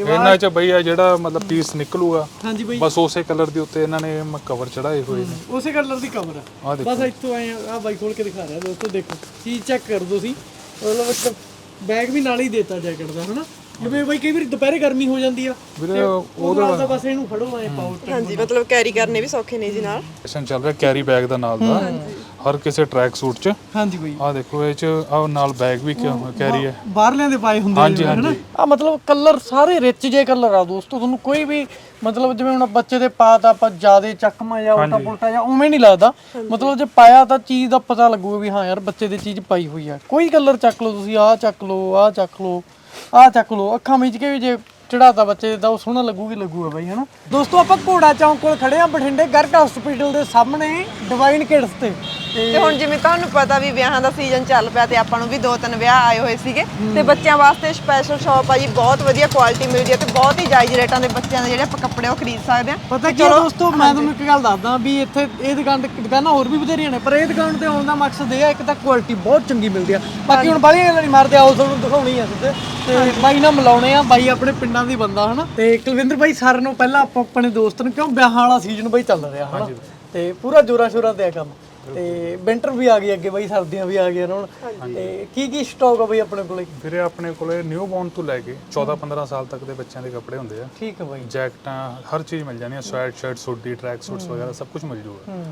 ਇਹਨਾਂ ਚ ਬਈ ਆ ਜਿਹੜਾ ਮਤਲਬ ਪੀਸ ਨਿਕਲੂਗਾ ਹਾਂਜੀ ਬਈ। ਬਸ ਉਸੇ ਕਲਰ ਦੇ ਉੱਤੇ ਇਹਨਾਂ ਨੇ ਕਵਰ ਚੜਾਏ ਹੋਏ ਨੇ। ਉਸੇ ਕਲਰ ਦੀ ਕਵਰ ਦੇਖੋ। ਬਸ ਇੱਥੋਂ ਆਏ ਆ ਬਾਈ ਖੋਲ ਕੇ ਦਿਖਾ ਰਿਹਾ ਦੋਸਤੋ ਦੇਖੋ ਚੀਜ਼ ਚੈੱਕ ਕਰ ਦੋ ਤੁਸੀਂ। ਮਤਲਬ ਬੈਗ ਵੀ ਨਾਲ ਹੀ ਦੇਤਾ ਜੈਕਟ ਦਾ ਹਨਾ? ਜਿਵੇਂ ਬਾਈ ਕਈ ਵਾਰੀ ਦੁਪਹਿਰੇ ਗਰਮੀ ਹੋ ਜਾਂਦੀ ਆ। ਵੀਰੇ ਉਹਦੇ ਨਾਲ ਬਸ ਇਹਨੂੰ ਫੜੋ ਆਏ ਪਾਓ। ਹਾਂਜੀ ਮਤਲਬ ਕੈਰੀ ਕਰਨੇ ਵੀ ਸੌਖੇ ਨੇ ਜੀ ਨਾਲ। ਫੈਸ਼ਨ ਚੱਲ ਰਿਹਾ ਕੈਰੀ ਬੈਗ ਦਾ ਨਾਲ ਦਾ। ਹਰ ਕਿਸੇ ਟਰੈਕ ਸੂਟ ਚ। ਹਾਂਜੀ ਬਈ। ਆਹ ਦੇਖੋ ਇਹ ਚ ਆਹ ਨਾਲ ਬੈਗ ਵੀ ਕੈਰੀ ਹੈ। ਬਾਹਰਲਿਆਂ ਦੇ ਪਾਏ ਹੁੰਦੇ ਹਾਂਜੀ, ਹਾਂਜੀ। ਆ ਮਤਲਬ ਕਲਰ ਸਾਰੇ ਰਿਚ ਜੇ ਕਲਰ ਆ ਦੋਸਤੋ ਤੁਹਾਨੂੰ ਕੋਈ ਵੀ ਮਤਲਬ ਜਿਵੇਂ ਹੁਣ ਬੱਚੇ ਦੇ ਪਾ ਤਾਂ ਆਪਾਂ ਜਿਆਦੇ ਚੱਕਮਾ ਜਾਂ ਉਲਟਾ ਪੁਲਟਾ ਜਾਂ ਉਵੇਂ ਨਹੀਂ ਲੱਗਦਾ। ਮਤਲਬ ਜੇ ਪਾਇਆ ਤਾਂ ਚੀਜ਼ ਦਾ ਪਤਾ ਲੱਗੂਗਾ ਵੀ ਹਾਂ ਯਾਰ ਬੱਚੇ ਦੀ ਚੀਜ਼ ਪਾਈ ਹੋਈ ਆ। ਕੋਈ ਕਲਰ ਚੱਕ ਲਓ ਤੁਸੀਂ ਆਹ ਚੱਕ ਲਓ ਆਹ ਚੱਕ ਲਓ ਆਹ ਚੱਕ ਲਓ ਅੱਖਾਂ ਵਿੱਚ ਕੇ ਵੀ ਜੇ ਚੜਾਤਾ ਬੱਚੇ ਦਾ ਉਹ ਸੋਹਣਾ ਲੱਗੂਗੀ ਲੱਗੂਗਾ ਬਾਈ ਹਨਾ? ਦੋਸਤੋ ਆਪਾਂ ਘੋੜਾ ਚੌਂਕ ਕੋਲ ਖੜੇ ਆ ਬਠਿੰਡੇ ਗਰਗ ਹਸਪੀਟਲ ਦੇ ਸਾਹਮਣੇ ਡਿਵਾਈਨ ਕਿਡਸ ਤੇ। ਤੇ ਹੁਣ ਜਿਵੇਂ ਤੁਹਾਨੂੰ ਪਤਾ ਵੀ ਵਿਆਹਾਂ ਦਾ ਸੀਜ਼ਨ ਚੱਲ ਪਿਆ ਤੇ ਆਪਾਂ ਨੂੰ ਵੀ ਦੋ ਤਿੰਨ ਵਿਆਹ ਆਏ ਹੋਏ ਸੀਗੇ ਤੇ ਬੱਚਿਆਂ ਵਾਸਤੇ ਸਪੈਸ਼ਲ ਸ਼ਾਪ ਆ ਜੀ ਬਹੁਤ ਵਧੀਆ ਕੁਆਲਿਟੀ ਮਿਲਦੀ ਹੈ ਤੇ ਬਹੁਤ ਹੀ ਜਾਇਜ਼ ਰੇਟਾਂ ਦੇ ਬੱਚਿਆਂ ਦੇ ਜਿਹੜੇ ਆਪਾਂ ਕੱਪੜੇ ਉਹ ਖਰੀਦ ਸਕਦੇ ਆ। ਪਤਾ ਕੀ ਦੋਸਤੋ ਮੈਂ ਤੁਹਾਨੂੰ ਇੱਕ ਗੱਲ ਦੱਸਦਾ ਵੀ ਇੱਥੇ ਇਹ ਦੁਕਾਨ ਤੇ ਦੁਕਾਨਾਂ ਹੋਰ ਵੀ ਬਥੇਰੀਆਂ ਨੇ ਪਰ ਇਹ ਦੁਕਾਨ ਤੇ ਆਉਣ ਦਾ ਮਕਸਦ ਇਹ ਆ ਇੱਕ ਤਾਂ ਕੁਆਲਿਟੀ ਬਹੁਤ ਚੰਗੀ ਮਿਲਦੀ ਆ। ਬਾਕੀ ਹੁਣ ਬਾਹਲੀਆਂ ਗੱਲਾਂ ਨਹੀਂ ਮਾਰਦੇ ਆਓ ਤੁਹਾਨੂੰ ਦਿਖਾਉਣੀ ਆ ਸਿੱਧੇ। ਤੇ ਬਾਈ ਨਾਲ ਮਿਲਾਉਣੇ ਆ ਬਾਈ ਆਪਣੇ ਪਿੰਡਾਂ ਦੀ ਬੰਦਾ ਹਨਾ? ਤੇ ਕੁਲਵਿੰਦਰ ਬਾਈ ਸਾਰਿਆਂ ਨੂੰ ਪਹਿਲਾਂ ਆਪਾਂ ਆਪਣੇ ਦੋਸਤ ਨੂੰ ਕਿਉਂ ਵਿਆਹਾਂ ਵਾਲਾ ਸੀਜ਼ਨ ਬਾਈ ਚੱਲ ਰਿਹਾ ਹਨਾ? ਤੇ ਪੂਰਾ ਜੋਰਾ ਸ਼ੋਰਾ ਤੇ ਆ ਕੰਮ। ਤੇ ਵਿੰਟਰ ਵੀ ਆ ਗਈ ਅੱਗੇ ਬਾਈ ਸਰਦੀਆਂ ਵੀ ਆ ਗਈਆਂ ਹੁਣ। ਤੇ ਕੀ ਕੀ ਸਟਾਕ ਆ ਬਾਈ ਆਪਣੇ ਕੋਲੇ? ਵੀਰੇ ਆਪਣੇ ਕੋਲੇ ਨਿਊ ਬੌਰਨ ਤੋਂ ਲੈ ਕੇ 14 15 ਸਾਲ ਤੱਕ ਦੇ ਬੱਚਿਆਂ ਦੇ ਕੱਪੜੇ ਹੁੰਦੇ ਆ। ਠੀਕ ਆ ਬਾਈ। ਜੈਕਟਾਂ ਹਰ ਚੀਜ਼ ਮਿਲ ਜਾਣੀ ਆ sweat shirt hoodie track suits ਵਗੈਰਾ ਸਭ ਕੁਝ ਮਿਲ ਜੂਗਾ। ਹੂੰ।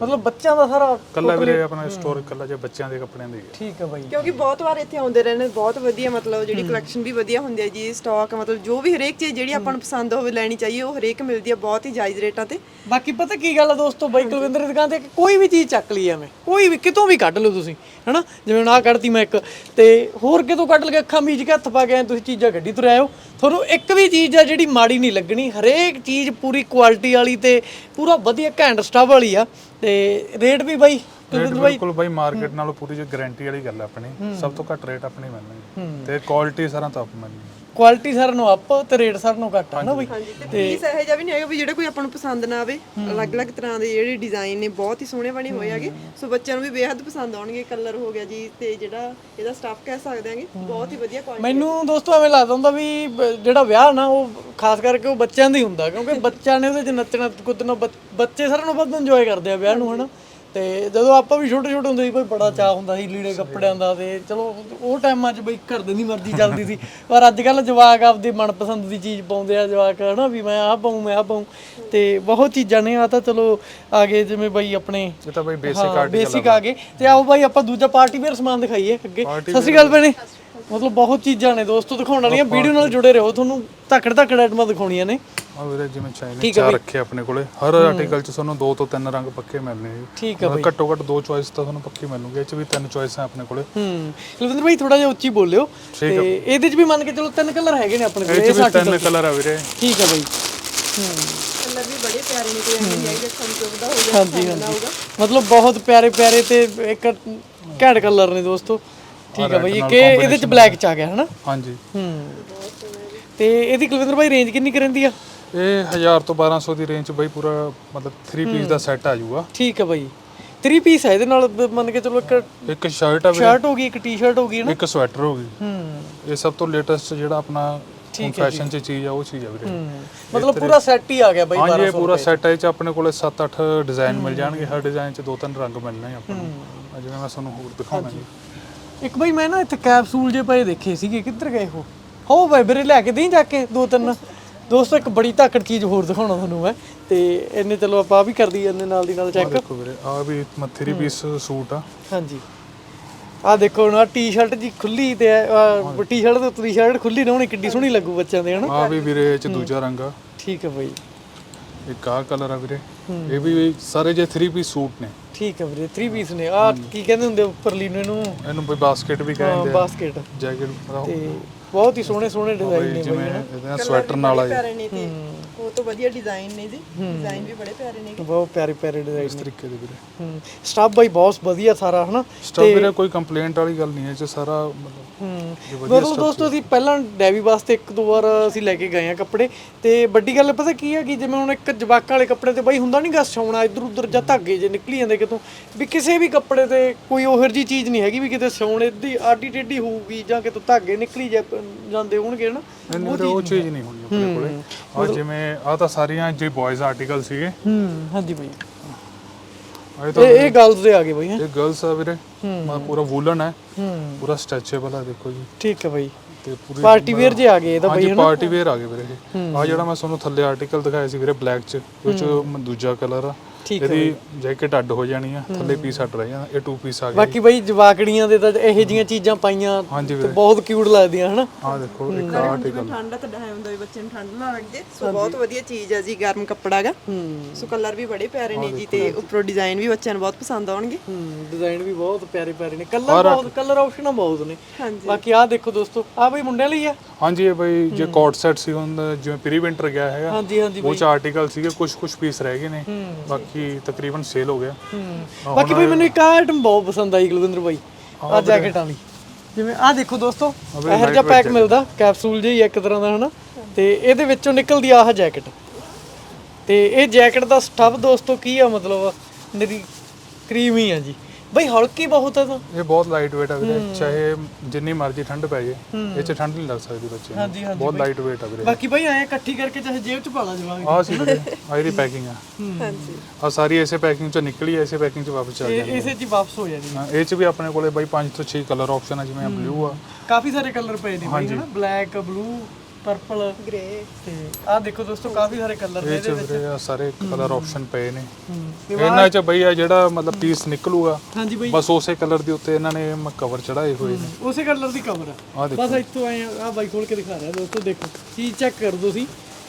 ਮਤਲਬ ਬੱਚਿਆਂ ਦਾ ਸਾਰਾ ਕੱਲਾ ਵੀਰੇ ਆਪਣਾ ਸਟੋਰ ਕੱਲਾ ਜੇ ਬੱਚਿਆਂ ਦੇ ਕੱਪੜਿਆਂ ਦੀ ਹੈ ਠੀਕ ਆ ਬਾਈ। ਕਿਉਂਕਿ ਬਹੁਤ ਵਾਰ ਇੱਥੇ ਆਉਂਦੇ ਰਹੇ ਨੇ ਬਹੁਤ ਵਧੀਆ ਮਤਲਬ ਜਿਹੜੀ ਕਲੈਕਸ਼ਨ ਵੀ ਵਧੀਆ ਹੁੰਦੀ ਹੈ ਜੀ ਸਟਾਕ ਮਤਲਬ ਜੋ ਵੀ ਹਰੇਕ ਚੀਜ਼ ਜਿਹੜੀ ਆਪਾਂ ਨੂੰ ਪਸੰਦ ਹੋਵੇ ਲੈਣੀ ਚਾਹੀਏ ਉਹ ਹਰੇਕ ਮਿਲਦੀ ਹੈ ਬਹੁਤ ਹੀ ਜਾਇਜ਼ ਰੇਟਾਂ ਤੇ। ਬਾਕੀ ਪਤਾ ਕੀ ਗੱਲ ਆ ਦੋਸਤੋ ਬਾਈ ਕੁਲਵਿੰਦਰ ਦੀ ਦੁਕਾਨ ਤੇ ਕੋਈ ਵੀ ਚੀਜ਼ ਚੱਕ ਲਈ ਐਵੇਂ ਕੋਈ ਵੀ ਕਿਤੋਂ ਵੀ ਕੱਢ ਲਓ ਤੁਸੀਂ ਹਨਾ? ਜਿਵੇਂ ਹੁਣ ਆਹ ਕੱਢਤੀ ਮੈਂ ਇੱਕ ਤੇ ਹੋਰ ਕਿਤੋਂ ਕੱਢ ਲਗੇ? ਅੱਖਾਂ ਮੀਚ ਕੇ ਹੱਥ ਪਾ ਕੇ ਆਏ ਤੁਸੀਂ ਚੀਜ਼ਾਂ ਗੱਡੀ ਤੁਰ ਆਇਓ। ਤੁਹਾਨੂੰ ਇੱਕ ਵੀ ਚੀਜ਼ ਆ ਜਿਹੜੀ ਮਾੜੀ ਨਹੀਂ ਲੱਗਣੀ ਹਰੇਕ ਚੀਜ਼ ਪੂਰੀ ਕੁਆਲਿਟੀ ਵਾਲੀ ਤੇ ਪੂਰਾ ਵਧੀਆ ਘੈਂਟ ਸਟਾਫ ਵਾਲੀ ਆ। ਤੇ ਰੇਟ ਵੀ ਬਾਈ ਰੇਟ ਬਿਲਕੁਲ ਬਾਈ ਮਾਰਕੀਟ ਨਾਲੋਂ ਪੂਰੀ ਜੋ ਗਾਰੰਟੀ ਵਾਲੀ ਗੱਲ ਆਪਣੀ ਸਭ ਤੋਂ ਘੱਟ ਰੇਟ ਆਪਣੀ ਮਿਲਣਗੇ ਤੇ ਕੁਆਲਿਟੀ ਸਾਰਾ ਤਾਂ ਆਪ ਮਿਲਣੀ ਕੁਆਲਿਟੀ ਸਰ ਨੂੰ ਅਪ ਤੇ ਰੇਟ ਸਰ ਨੂੰ ਘੱਟ ਨਾ ਬਾਈ। ਹਾਂਜੀ ਤੇ ਪੀਸ ਇਹੋ ਜਿਹਾ ਵੀ ਨਹੀਂ ਹੈਗਾ ਵੀ ਜਿਹੜੇ ਕੋਈ ਆਪਾਂ ਨੂੰ ਪਸੰਦ ਨਾ ਆਵੇ ਅਲੱਗ-ਅਲੱਗ ਤਰ੍ਹਾਂ ਦੇ ਜਿਹੜੇ ਡਿਜ਼ਾਈਨ ਨੇ ਬਹੁਤ ਹੀ ਸੋਹਣੇ ਬਣੇ ਹੋਏ ਹੈਗੇ। ਸੋ ਬੱਚਿਆਂ ਨੂੰ ਵੀ ਬੇਹੱਦ ਪਸੰਦ ਆਉਣਗੇ ਕਲਰ ਹੋ ਗਿਆ ਜੀ ਤੇ ਜਿਹੜਾ ਇਹਦਾ ਸਟਾਫ ਕਹਿ ਸਕਦੇ ਆਂਗੇ ਬਹੁਤ ਹੀ ਵਧੀਆ ਕੁਆਲਿਟੀ ਮੈਨੂੰ ਦੋਸਤੋ ਐਵੇਂ ਲੱਗਦਾ ਹੁੰਦਾ ਵੀ ਜਿਹੜਾ ਵਿਆਹ ਨਾ ਉਹ ਖਾਸ ਕਰਕੇ ਉਹ ਬੱਚਿਆਂ ਦਾ ਹੀ ਹੁੰਦਾ ਕਿਉਂਕਿ ਬੱਚਿਆਂ ਨੇ ਉਹਦੇ 'ਚ ਨੱਚਣਾ ਕੁੱਦਣਾ ਬੱਚ- ਬੱਚੇ ਸਾਰਿਆਂ ਨੂੰ ਵੱਧ ਇੰਜੋਏ ਕਰਦੇ ਆ ਵਿਆਹ ਨੂੰ ਹਨਾ? ਤੇ ਜਦੋਂ ਆਪਾਂ ਵੀ ਛੋਟੇ ਛੋਟੇ ਹੁੰਦੇ ਸੀ ਕੋਈ ਬੜਾ ਚਾਹ ਹੁੰਦਾ ਸੀ ਲੀੜੇ ਕੱਪੜਿਆਂ ਦਾ ਤੇ ਚਲੋ ਉਹ ਟਾਈਮਾਂ 'ਚ ਬਈ ਘਰ ਦੇ ਦੀ ਮਰਜ਼ੀ ਚੱਲਦੀ ਸੀ। ਪਰ ਅੱਜ ਕੱਲ ਜਵਾਕ ਆਪਦੀ ਮਨਪਸੰਦ ਦੀ ਚੀਜ਼ ਪਾਉਂਦੇ ਆ ਜਵਾਕ ਹਨਾ ਵੀ ਮੈਂ ਆਹ ਪਾਉਂ ਮੈਂ ਆਹ ਪਾਉਂ ਤੇ ਬਹੁਤ ਚੀਜ਼ਾਂ ਨੇ ਆ ਤਾਂ ਚਲੋ ਆ ਗਏ ਜਿਵੇਂ ਬਈ ਆਪਣੇ ਇਹ ਤਾਂ ਬਾਈ ਬੇਸਿਕ ਆਰਟੀਕਲ ਬੇਸਿਕ ਆ ਗਏ। ਤੇ ਆਓ ਬਾਈ ਆਪਾਂ ਦੂਜਾ ਪਾਰਟੀ ਵੇਅਰ ਸਮਾਨ ਦਿਖਾਈਏ ਅੱਗੇ। ਸਤਿ ਸ਼੍ਰੀ ਅਕਾਲ ਭੈਣੇ। ਮਤਲਬ ਬਹੁਤ ਚੀਜ਼ਾਂ ਨੇ ਦੋਸਤੋ ਦਿਖਾਉਣ ਵਾਲੀਆਂ ਵੀਡੀਓ ਨਾਲ ਜੁੜੇ ਰਹੋ ਤੁਹਾਨੂੰ ਧੱਕੜ ਧੱਕੜ ਆਈਟਮਾਂ ਦਿਖਾਉਣੀਆਂ ਨੇ। ਆ ਵੀਰੇ ਜਿਵੇਂ ਚਾਈਨੀਜ਼ ਚਾਹ ਰੱਖੇ ਆਪਣੇ ਕੋਲੇ। ਹਰ ਆਰਟੀਕਲ 'ਚ ਤੁਹਾਨੂੰ ਦੋ ਤੋਂ ਤਿੰਨ ਰੰਗ ਪੱਕੇ ਮਿਲਣੇ ਜੀ ਠੀਕ ਆ ਮਤਲਬ ਘੱਟੋ ਘੱਟ ਦੋ ਚੋਇਸ ਤਾਂ ਤੁਹਾਨੂੰ ਪੱਕੀ ਮਿਲਣਗੇ ਇਹ 'ਚ ਵੀ ਤਿੰਨ ਚੋਇਸ ਆ ਆਪਣੇ ਕੋਲੇ। ਹੂੰ। ਕੁਲਵਿੰਦਰ ਭਾਈ ਥੋੜਾ ਜਿਹਾ ਉੱਚੀ ਬੋਲਿਓ। ਤੇ ਇਹਦੇ 'ਚ ਵੀ ਮੰਨ ਕੇ ਚਲੋ ਤਿੰਨ ਕਲਰ ਹੈਗੇ ਨੇ ਆਪਣੇ ਕੋਲ ਇਹ 'ਚ ਵੀ ਤਿੰਨ ਕਲਰ ਆ ਵੀਰੇ। ਠੀਕ ਆ ਬਾਈ। ਹੂੰ ਕਲਰ ਵੀ ਬੜੇ ਪਿਆਰੇ ਨੇ ਕੋਈ ਐਵੇਂ ਨਹੀਂ ਹੈ ਦੇਖਣ ਚ ਉਹਦਾ ਹੋ ਗਿਆ ਹਾਂਜੀ ਹਾਂਜੀ। ਮਤਲਬ ਬਹੁਤ ਪਿਆਰੇ ਪਿਆਰੇ ਤੇ ਇੱਕ ਘੈਂਟ ਕਲਰ ਨੇ ਦੋਸਤੋ। ਠੀਕ ਆ ਬਾਈ ਕਿ ਇਹਦੇ 'ਚ ਬਲੈਕ 'ਚ ਆ ਗਿਆ ਹਨਾ? ਹਾਂਜੀ। ਹੂੰ। ਤੇ ਇਹਦੀ ਕੁਲਵਿੰਦਰ ਭਾਈ ਰੇਂਜ ਕਿੰਨੀ ਕੁ ਰਹਿੰਦੀ ਆ? ਇਹ 1000 ਤੋਂ 1200 ਦੀ ਰੇਂਜ 'ਚ ਬਾਈ ਪੂਰਾ ਮਤਲਬ 3 ਪੀਸ ਦਾ ਸੈੱਟ ਆ ਜਾਊਗਾ। ਠੀਕ ਆ ਬਾਈ। 3 ਪੀਸ ਹੈ ਇਹਦੇ ਨਾਲ ਮੰਨ ਕੇ ਚਲੋ ਇੱਕ ਇੱਕ ਸ਼ਰਟ ਆ ਸ਼ਰਟ ਹੋ ਗਈ ਇੱਕ ਟੀ-ਸ਼ਰਟ ਹੋ ਗਈ ਨਾ ਇੱਕ ਸਵੈਟਰ ਹੋ ਗਈ। ਹੂੰ। ਇਹ ਸਭ ਤੋਂ ਲੇਟੈਸਟ ਜਿਹੜਾ ਆਪਣਾ ਫੈਸ਼ਨ 'ਚ ਚੀਜ਼ ਆ ਉਹ ਚੀਜ਼ ਆ ਵੀਰੇ। ਮਤਲਬ ਪੂਰਾ ਸੈੱਟ ਹੀ ਆ ਗਿਆ ਬਾਈ ਹਾਂਜੀ ਇਹ ਪੂਰਾ ਸੈੱਟ ਹੈ 'ਚ ਆਪਣੇ ਕੋਲੇ 7-8 ਡਿਜ਼ਾਈਨ ਮਿਲ ਜਾਣਗੇ। ਹਰ ਡਿਜ਼ਾਈਨ 'ਚ ਦੋ ਤਿੰਨ ਰੰਗ ਮਿਲਣੇ ਆ ਆਪਾਂ ਨੂੰ। ਜਿਵੇਂ ਮੈਂ ਤੁਹਾਨੂੰ ਹੋਰ ਦਿਖਾਉਣਾ ਜੀ। ਇੱਕ ਬਾਈ ਮੈਂ ਨਾ ਇੱਥੇ ਕੈਪਸੂਲ ਜੇ ਪਏ ਦੇਖੇ ਸੀਗੇ ਕਿੱਧਰ ਗਏ ਉਹ? ਹੋ ਬਾਈ ਵੀਰੇ ਲੈ ਕੇ ਦੇਈ ਜਾ ਕੇ ਦੋ ਤਿੰਨ। ਦੋਸਤੋ ਇੱਕ ਬੜੀ ਧਾਕੜ ਚੀਜ਼ ਹੋਰ ਦਿਖਾਉਣਾ ਤੁਹਾਨੂੰ ਮੈਂ ਤੇ ਇਹਨੇ ਚਲੋ ਆਪਾਂ ਆਹ ਵੀ ਕਰਦੀ ਜਾਂਦੇ ਨਾਲ ਦੀ ਨਾਲ ਚੈੱਕ ਦੇਖੋ ਵੀਰੇ ਆ ਵੀ 3 ਪੀਸ ਸੂਟ ਆ। ਹਾਂਜੀ। ਆਹ ਦੇਖੋ ਨਾ ਟੀ-ਸ਼ਰਟ ਜੀ ਖੁੱਲੀ ਤੇ ਟੀ-ਸ਼ਰਟ ਤੇ ਉੱਤਰੀ ਸ਼ਰਟ ਖੁੱਲੀ ਨਾ ਹੋਣੀ ਕਿੱਡੀ ਸੋਹਣੀ ਲੱਗੂ ਬੱਚਿਆਂ ਦੇ ਹਨਾ? ਆ ਵੀ ਵੀਰੇ ਇਹ 'ਚ ਦੂਜਾ ਰੰਗ ਆ। ਠੀਕ ਹੈ ਬਾਈ। ਇੱਕ ਆ ਕਲਰ ਆ ਵੀਰੇ। ਇਹ ਵੀ ਸਾਰੇ ਜੇ 3 ਪੀਸ ਸੂਟ ਨੇ। ਠੀਕ ਹੈ ਵੀਰੇ 3 ਪੀਸ ਨੇ। ਆਹ ਕੀ ਕਹਿੰਦੇ ਹੁੰਦੇ ਉੱਪਰਲੀ ਨੂੰ ਇਹਨੂੰ? ਇਹਨੂੰ ਬਈ ਬਾਸਕਟ ਵੀ ਕਹਿੰਦੇ ਆ। ਬਾਸਕਟ ਜੈਕਟ ਤੇ ਬਹੁਤ ਹੀ ਸੋਹਣੇ ਸੋਹਣੇ ਡਿਜ਼ਾਈਨ ਨੇ ਜਿਵੇਂ ਇਹਦੇ ਨਾਲ ਸਵੈਟਰ ਨਾਲ ਆ ਜੀ ਉਹ ਤੋਂ ਵਧੀਆ ਡਿਜ਼ਾਈਨ ਨੇ ਜੀ ਡਿਜ਼ਾਈਨ ਵੀ ਬੜੇ ਪਿਆਰੇ ਨੇ। ਬਹੁਤ ਪਿਆਰੇ ਪਿਆਰੇ ਡਿਜ਼ਾਈਨ ਇਸ ਤਰੀਕੇ ਦੇ ਵੀਰੇ। ਹੂੰ। ਸਟਾਫ ਬਾਈ ਬਹੁਤ ਵਧੀਆ ਸਾਰਾ ਹਨਾ? ਸਟਾਫ ਵੀਰੇ ਕੋਈ ਕੰਪਲੇਂਟ ਵਾਲੀ ਗੱਲ ਨਹੀਂ ਹੈ ਜੋ ਸਾਰਾ ਮਤਲਬ ਹੂੰ। ਮਤਲਬ ਦੋਸਤੋ ਅਸੀਂ ਪਹਿਲਾਂ ਡੈਵੀ ਵਾਸਤੇ ਇੱਕ ਦੋ ਵਾਰ ਅਸੀਂ ਲੈ ਕੇ ਗਏ ਆ ਕੱਪੜੇ। ਤੇ ਵੱਡੀ ਗੱਲ ਪਤਾ ਕੀ ਹੈ ਕਿ ਜਿਵੇਂ ਹੁਣ ਇੱਕ ਜਵਾਕਾਂ ਵਾਲੇ ਕੱਪੜੇ ਤੇ ਬਾਈ ਹੁੰਦਾ ਨਹੀਂਗਾ ਸਿਉਣਾ ਇੱਧਰ ਉੱਧਰ ਜਾਂ ਧਾਗੇ ਜੇ ਨਿਕਲੀ ਜਾਂਦੇ ਕਿਤੋਂ ਵੀ ਕਿਸੇ ਵੀ ਕੱਪੜੇ ਤੇ ਕੋਈ ਉਹੋ ਜਿਹੀ ਚੀਜ਼ ਨਹੀਂ ਹੈਗੀ ਵੀ ਕਿਤੇ ਸਿਉਣੇ ਦੀ ਆਡੀ ਟੇਢੀ ਹੋਊਗੀ ਜਾਂ ਕਿਤੋਂ ਧਾਗੇ ਨਿਕਲੀ ਜਾ- ਜਾਂਦੇ ਹੋਣਗੇ ਨਾ ਨਹੀਂ ਉਹ ਚੀਜ਼ ਨਹੀਂ ਹੋਣੀ। ਆਪਣੇ ਕੋਲੇ। ਆ ਜਿਵੇਂ ਆ ਤਾਂ ਸਾਰੀਆਂ ਜੇ ਬॉयਜ਼ ਆਰਟੀਕਲ ਸੀਗੇ। ਹੂੰ ਹਾਂਜੀ ਬਾਈ। ਆ ਇਹ ਤਾਂ ਇਹ ਇਹ ਗੱਲ ਤੇ ਆ ਗਏ ਬਾਈ ਹੈਂ? ਇਹ ਗਰਲਸ ਆ ਵੀਰੇ। ਮਾ ਪੂਰਾ ਵੂਲਨ ਹੈ। ਹੂੰ। ਪੂਰਾ ਸਟ੍ਰੈਚੇਬਲ ਆ ਦੇਖੋ ਜੀ। ਠੀਕ ਹੈ ਬਾਈ। ਤੇ ਪੂਰੀ ਪਾਰਟੀ ਵੇਅਰ ਜੇ ਆ ਗਏ ਇਹ ਤਾਂ ਬਾਈ ਪਾਰਟੀ ਵੇਅਰ ਆ ਗਏ ਵੀਰੇ ਆ ਜਿਹੜਾ ਮੈਂ ਤੁਹਾਨੂੰ ਥੱਲੇ ਆਰਟੀਕਲ ਦਿਖਾਇਆ ਸੀ ਵੀਰੇ ਬਲੈਕ ਚ ਉਹ ਚ ਮ- ਦੂਜਾ ਕਲਰ ਆ। ਠੀਕ ਇਹਦੀ ਜੈਕਟ ਅੱਡ ਹੋ ਜਾਣੀ ਆ ਥੱਲੇ ਪੀਸ ਅੱਡ ਰਹਿ ਜਾਣਾ ਇਹ ਟੂ ਪੀਸ ਆ ਗਿਆ ਬਾਕੀ ਬਾਈ ਜਵਾਕੜੀਆਂ ਦੇ ਤਾਂ ਇਹੋ ਜੀਆਂ ਚੀਜ਼ਾਂ ਪਾਈਆਂ ਹਾਂਜੀ ਵੀਰੇ। ਬਹੁਤ ਕਿਊਟ ਲੱਗਦੀਆਂ ਹਨਾ? ਆ ਦੇਖੋ ਇੱਕ ਆਰਟੀਕਲ ਠੰਡ ਤਾਂ ਡਾਇਆ ਹੁੰਦਾ ਵੀ ਬੱਚੇ ਨੂੰ ਠੰਡ ਨਾ ਲੱਗੇ। ਸੋ ਬਹੁਤ ਵਧੀਆ ਚੀਜ਼ ਹੈ ਜੀ ਗਰਮ ਕੱਪੜਾ ਗਾ। ਹੂੰ। ਸੋ ਕਲਰ ਵੀ ਬੜੇ ਪਿਆਰੇ ਨੇ ਜੀ ਤੇ ਉੱਪਰੋਂ ਡਿਜ਼ਾਈਨ ਵੀ ਬੱਚਿਆਂ ਨੂੰ ਬਹੁਤ ਪਸੰਦ ਆਉਣਗੇ। ਹੂੰ ਡਿਜ਼ਾਈਨ ਵੀ ਬਹੁਤ ਪਿਆਰੇ ਪਿਆਰੇ ਨੇ। ਕਲਰ ਬਹੁਤ ਕਲਰ ਆਪਸ਼ਨਾਂ ਬਹੁਤ ਨੇ। ਹਾਂਜੀ। ਬਾਕੀ ਆਹ ਦੇਖੋ ਦੋਸਤੋ ਆਹ ਬਈ ਮੁੰਡਿਆਂ ਲਈ ਆ। ਹਾਂਜੀ ਇਹ ਬਈ ਜੇ ਕੋਟ ਸੈਟ ਸੀ ਹੁੰਦਾ ਜਿਵੇਂ ਪ੍ਰੀ ਵਿੰਟਰ ਗਿਆ ਹੈਗਾ ਹਾਂਜੀ ਹਾਂਜੀ ਉਹ ਚ ਆਰਟੀਕਲ ਸੀਗੇ ਕੁਝ ਕੁਝ ਪੀਸ ਰਹਿ ਗਏ ਨੇ। ਬਾਕੀ ਤਕਰੀਬਨ ਸੇਲ ਹੋ ਗਿਆ। ਬਾਕੀ ਬਈ ਮੈਨੂੰ ਇੱਕ ਆਈਟਮ ਬਹੁਤ ਪਸੰਦ ਆਈ ਕੁਲਵਿੰਦਰ ਬਾਈ। ਆਹ ਜੈਕਟ ਵਾਲੀ। ਜਿਵੇਂ ਆਹ ਦੇਖੋ ਦੋਸਤੋ ਇਹੋ ਜਿਹਾ ਪੈਕ ਮਿਲਦਾ ਕੈਪਸੂਲ ਜਿਹਾ ਇੱਕ ਤਰ੍ਹਾਂ ਦਾ ਹਨਾ। ਤੇ ਇਹਦੇ ਵਿੱਚੋਂ ਨਿਕਲਦੀ ਆਹ ਜੈਕਟ ਤੇ ਇਹ ਜੈਕਟ ਦਾ ਸਟੱਫ ਦੋਸਤੋ ਕੀ ਆ ਮਤਲਬ ਨਿਰੀ ਕਰੀਮੀ ਆ ਜੀ। ਬਈ ਹਲਕੀ ਬਹੁਤ ਆ ਤਾਂ। ਇਹ ਬਹੁਤ ਲਾਈਟ weight ਆ ਵੀਰੇ ਚਾਹੇ ਜਿੰਨੀ ਮਰਜ਼ੀ ਠੰਡ ਪੈ ਜੇ ਇਹ ਚ ਠੰਡ ਨਹੀਂ ਲੱਗ ਸਕਦੀ ਬੱਚੇ ਨੂੰ। ਹਾਂਜੀ, ਹਾਂਜੀ ਬਹੁਤ ਲਾਈਟ weight ਆ ਵੀਰੇ। ਬਾਕੀ ਬਈ ਐ ਇਕੱਠੀ ਕਰਕੇ ਚਾਹੇ ਜੇਬ ਚ ਪਾ ਲਾ ਜਵਾਂਗੇ ਆ ਸੀ ਵੀਰੇ ਆ ਇਹਦੀ ਪੈਕਿੰਗ ਆ। ਹਾਂਜੀ। ਆ ਸਾਰੀ ਐਸੇ ਪੈਕਿੰਗ ਚੋਂ ਨਿਕਲੀ ਐਸੇ ਪੈਕਿੰਗ ਚ ਵਾਪਸ ਚਲ ਜਾਂਦੀ ਇਸੇ ਚ ਹੀ ਵਾਪਸ ਹੋ ਜਾਣੀ ਹਾਂ, ਇਹ ਚ ਵੀ ਆਪਣੇ ਕੋਲੇ ਬਾਈ 5 ਤੋਂ 6 ਕਲਰ ਆਪਸ਼ਨ ਆ ਜਿਵੇਂ ਬਲੂ ਆ। ਕਾਫੀ ਸਾਰੇ ਕਲਰ ਪਏ ਨੇ ਬਈ ਹਨਾ? ਬਲੈਕ ਬਲੂ ਪਰਪਲ ਗ੍ਰੇ ਤੇ ਆਹ ਦੇਖੋ ਦੋਸਤੋ ਕਾਫੀ ਸਾਰੇ ਕਲਰ ਨੇ ਇਹ ਚ ਵੀਰੇ ਆ ਸਾਰੇ ਕਲਰ ਆਪਸ਼ਨ ਪਏ ਨੇ। ਹੂੰ। ਇਹਨਾਂ ਚ ਬਈ ਆ ਜਿਹੜਾ ਮਤਲਬ ਪੀਸ ਨਿਕਲੂਗਾ ਹਾਂਜੀ ਬਈ। ਬਸ ਉਸੇ ਕਲਰ ਦੇ ਉੱਤੇ ਇਹਨਾਂ ਨੇ ਕਵਰ ਚੜਾਏ ਹੋਏ ਨੇ। ਉਸੇ ਕਲਰ ਦੀ ਕਵਰ ਆ। ਆ ਦੇਖੋ। ਬਸ ਇੱਥੋਂ ਆਏ ਆ ਬਾਈ ਖੋਲ ਕੇ ਦਿਖਾ ਰਿਹਾ ਦੋਸਤੋ ਦੇਖੋ। ਚੀਜ਼ ਚੈੱਕ ਕਰ ਦੋ ਤੁਸੀਂ।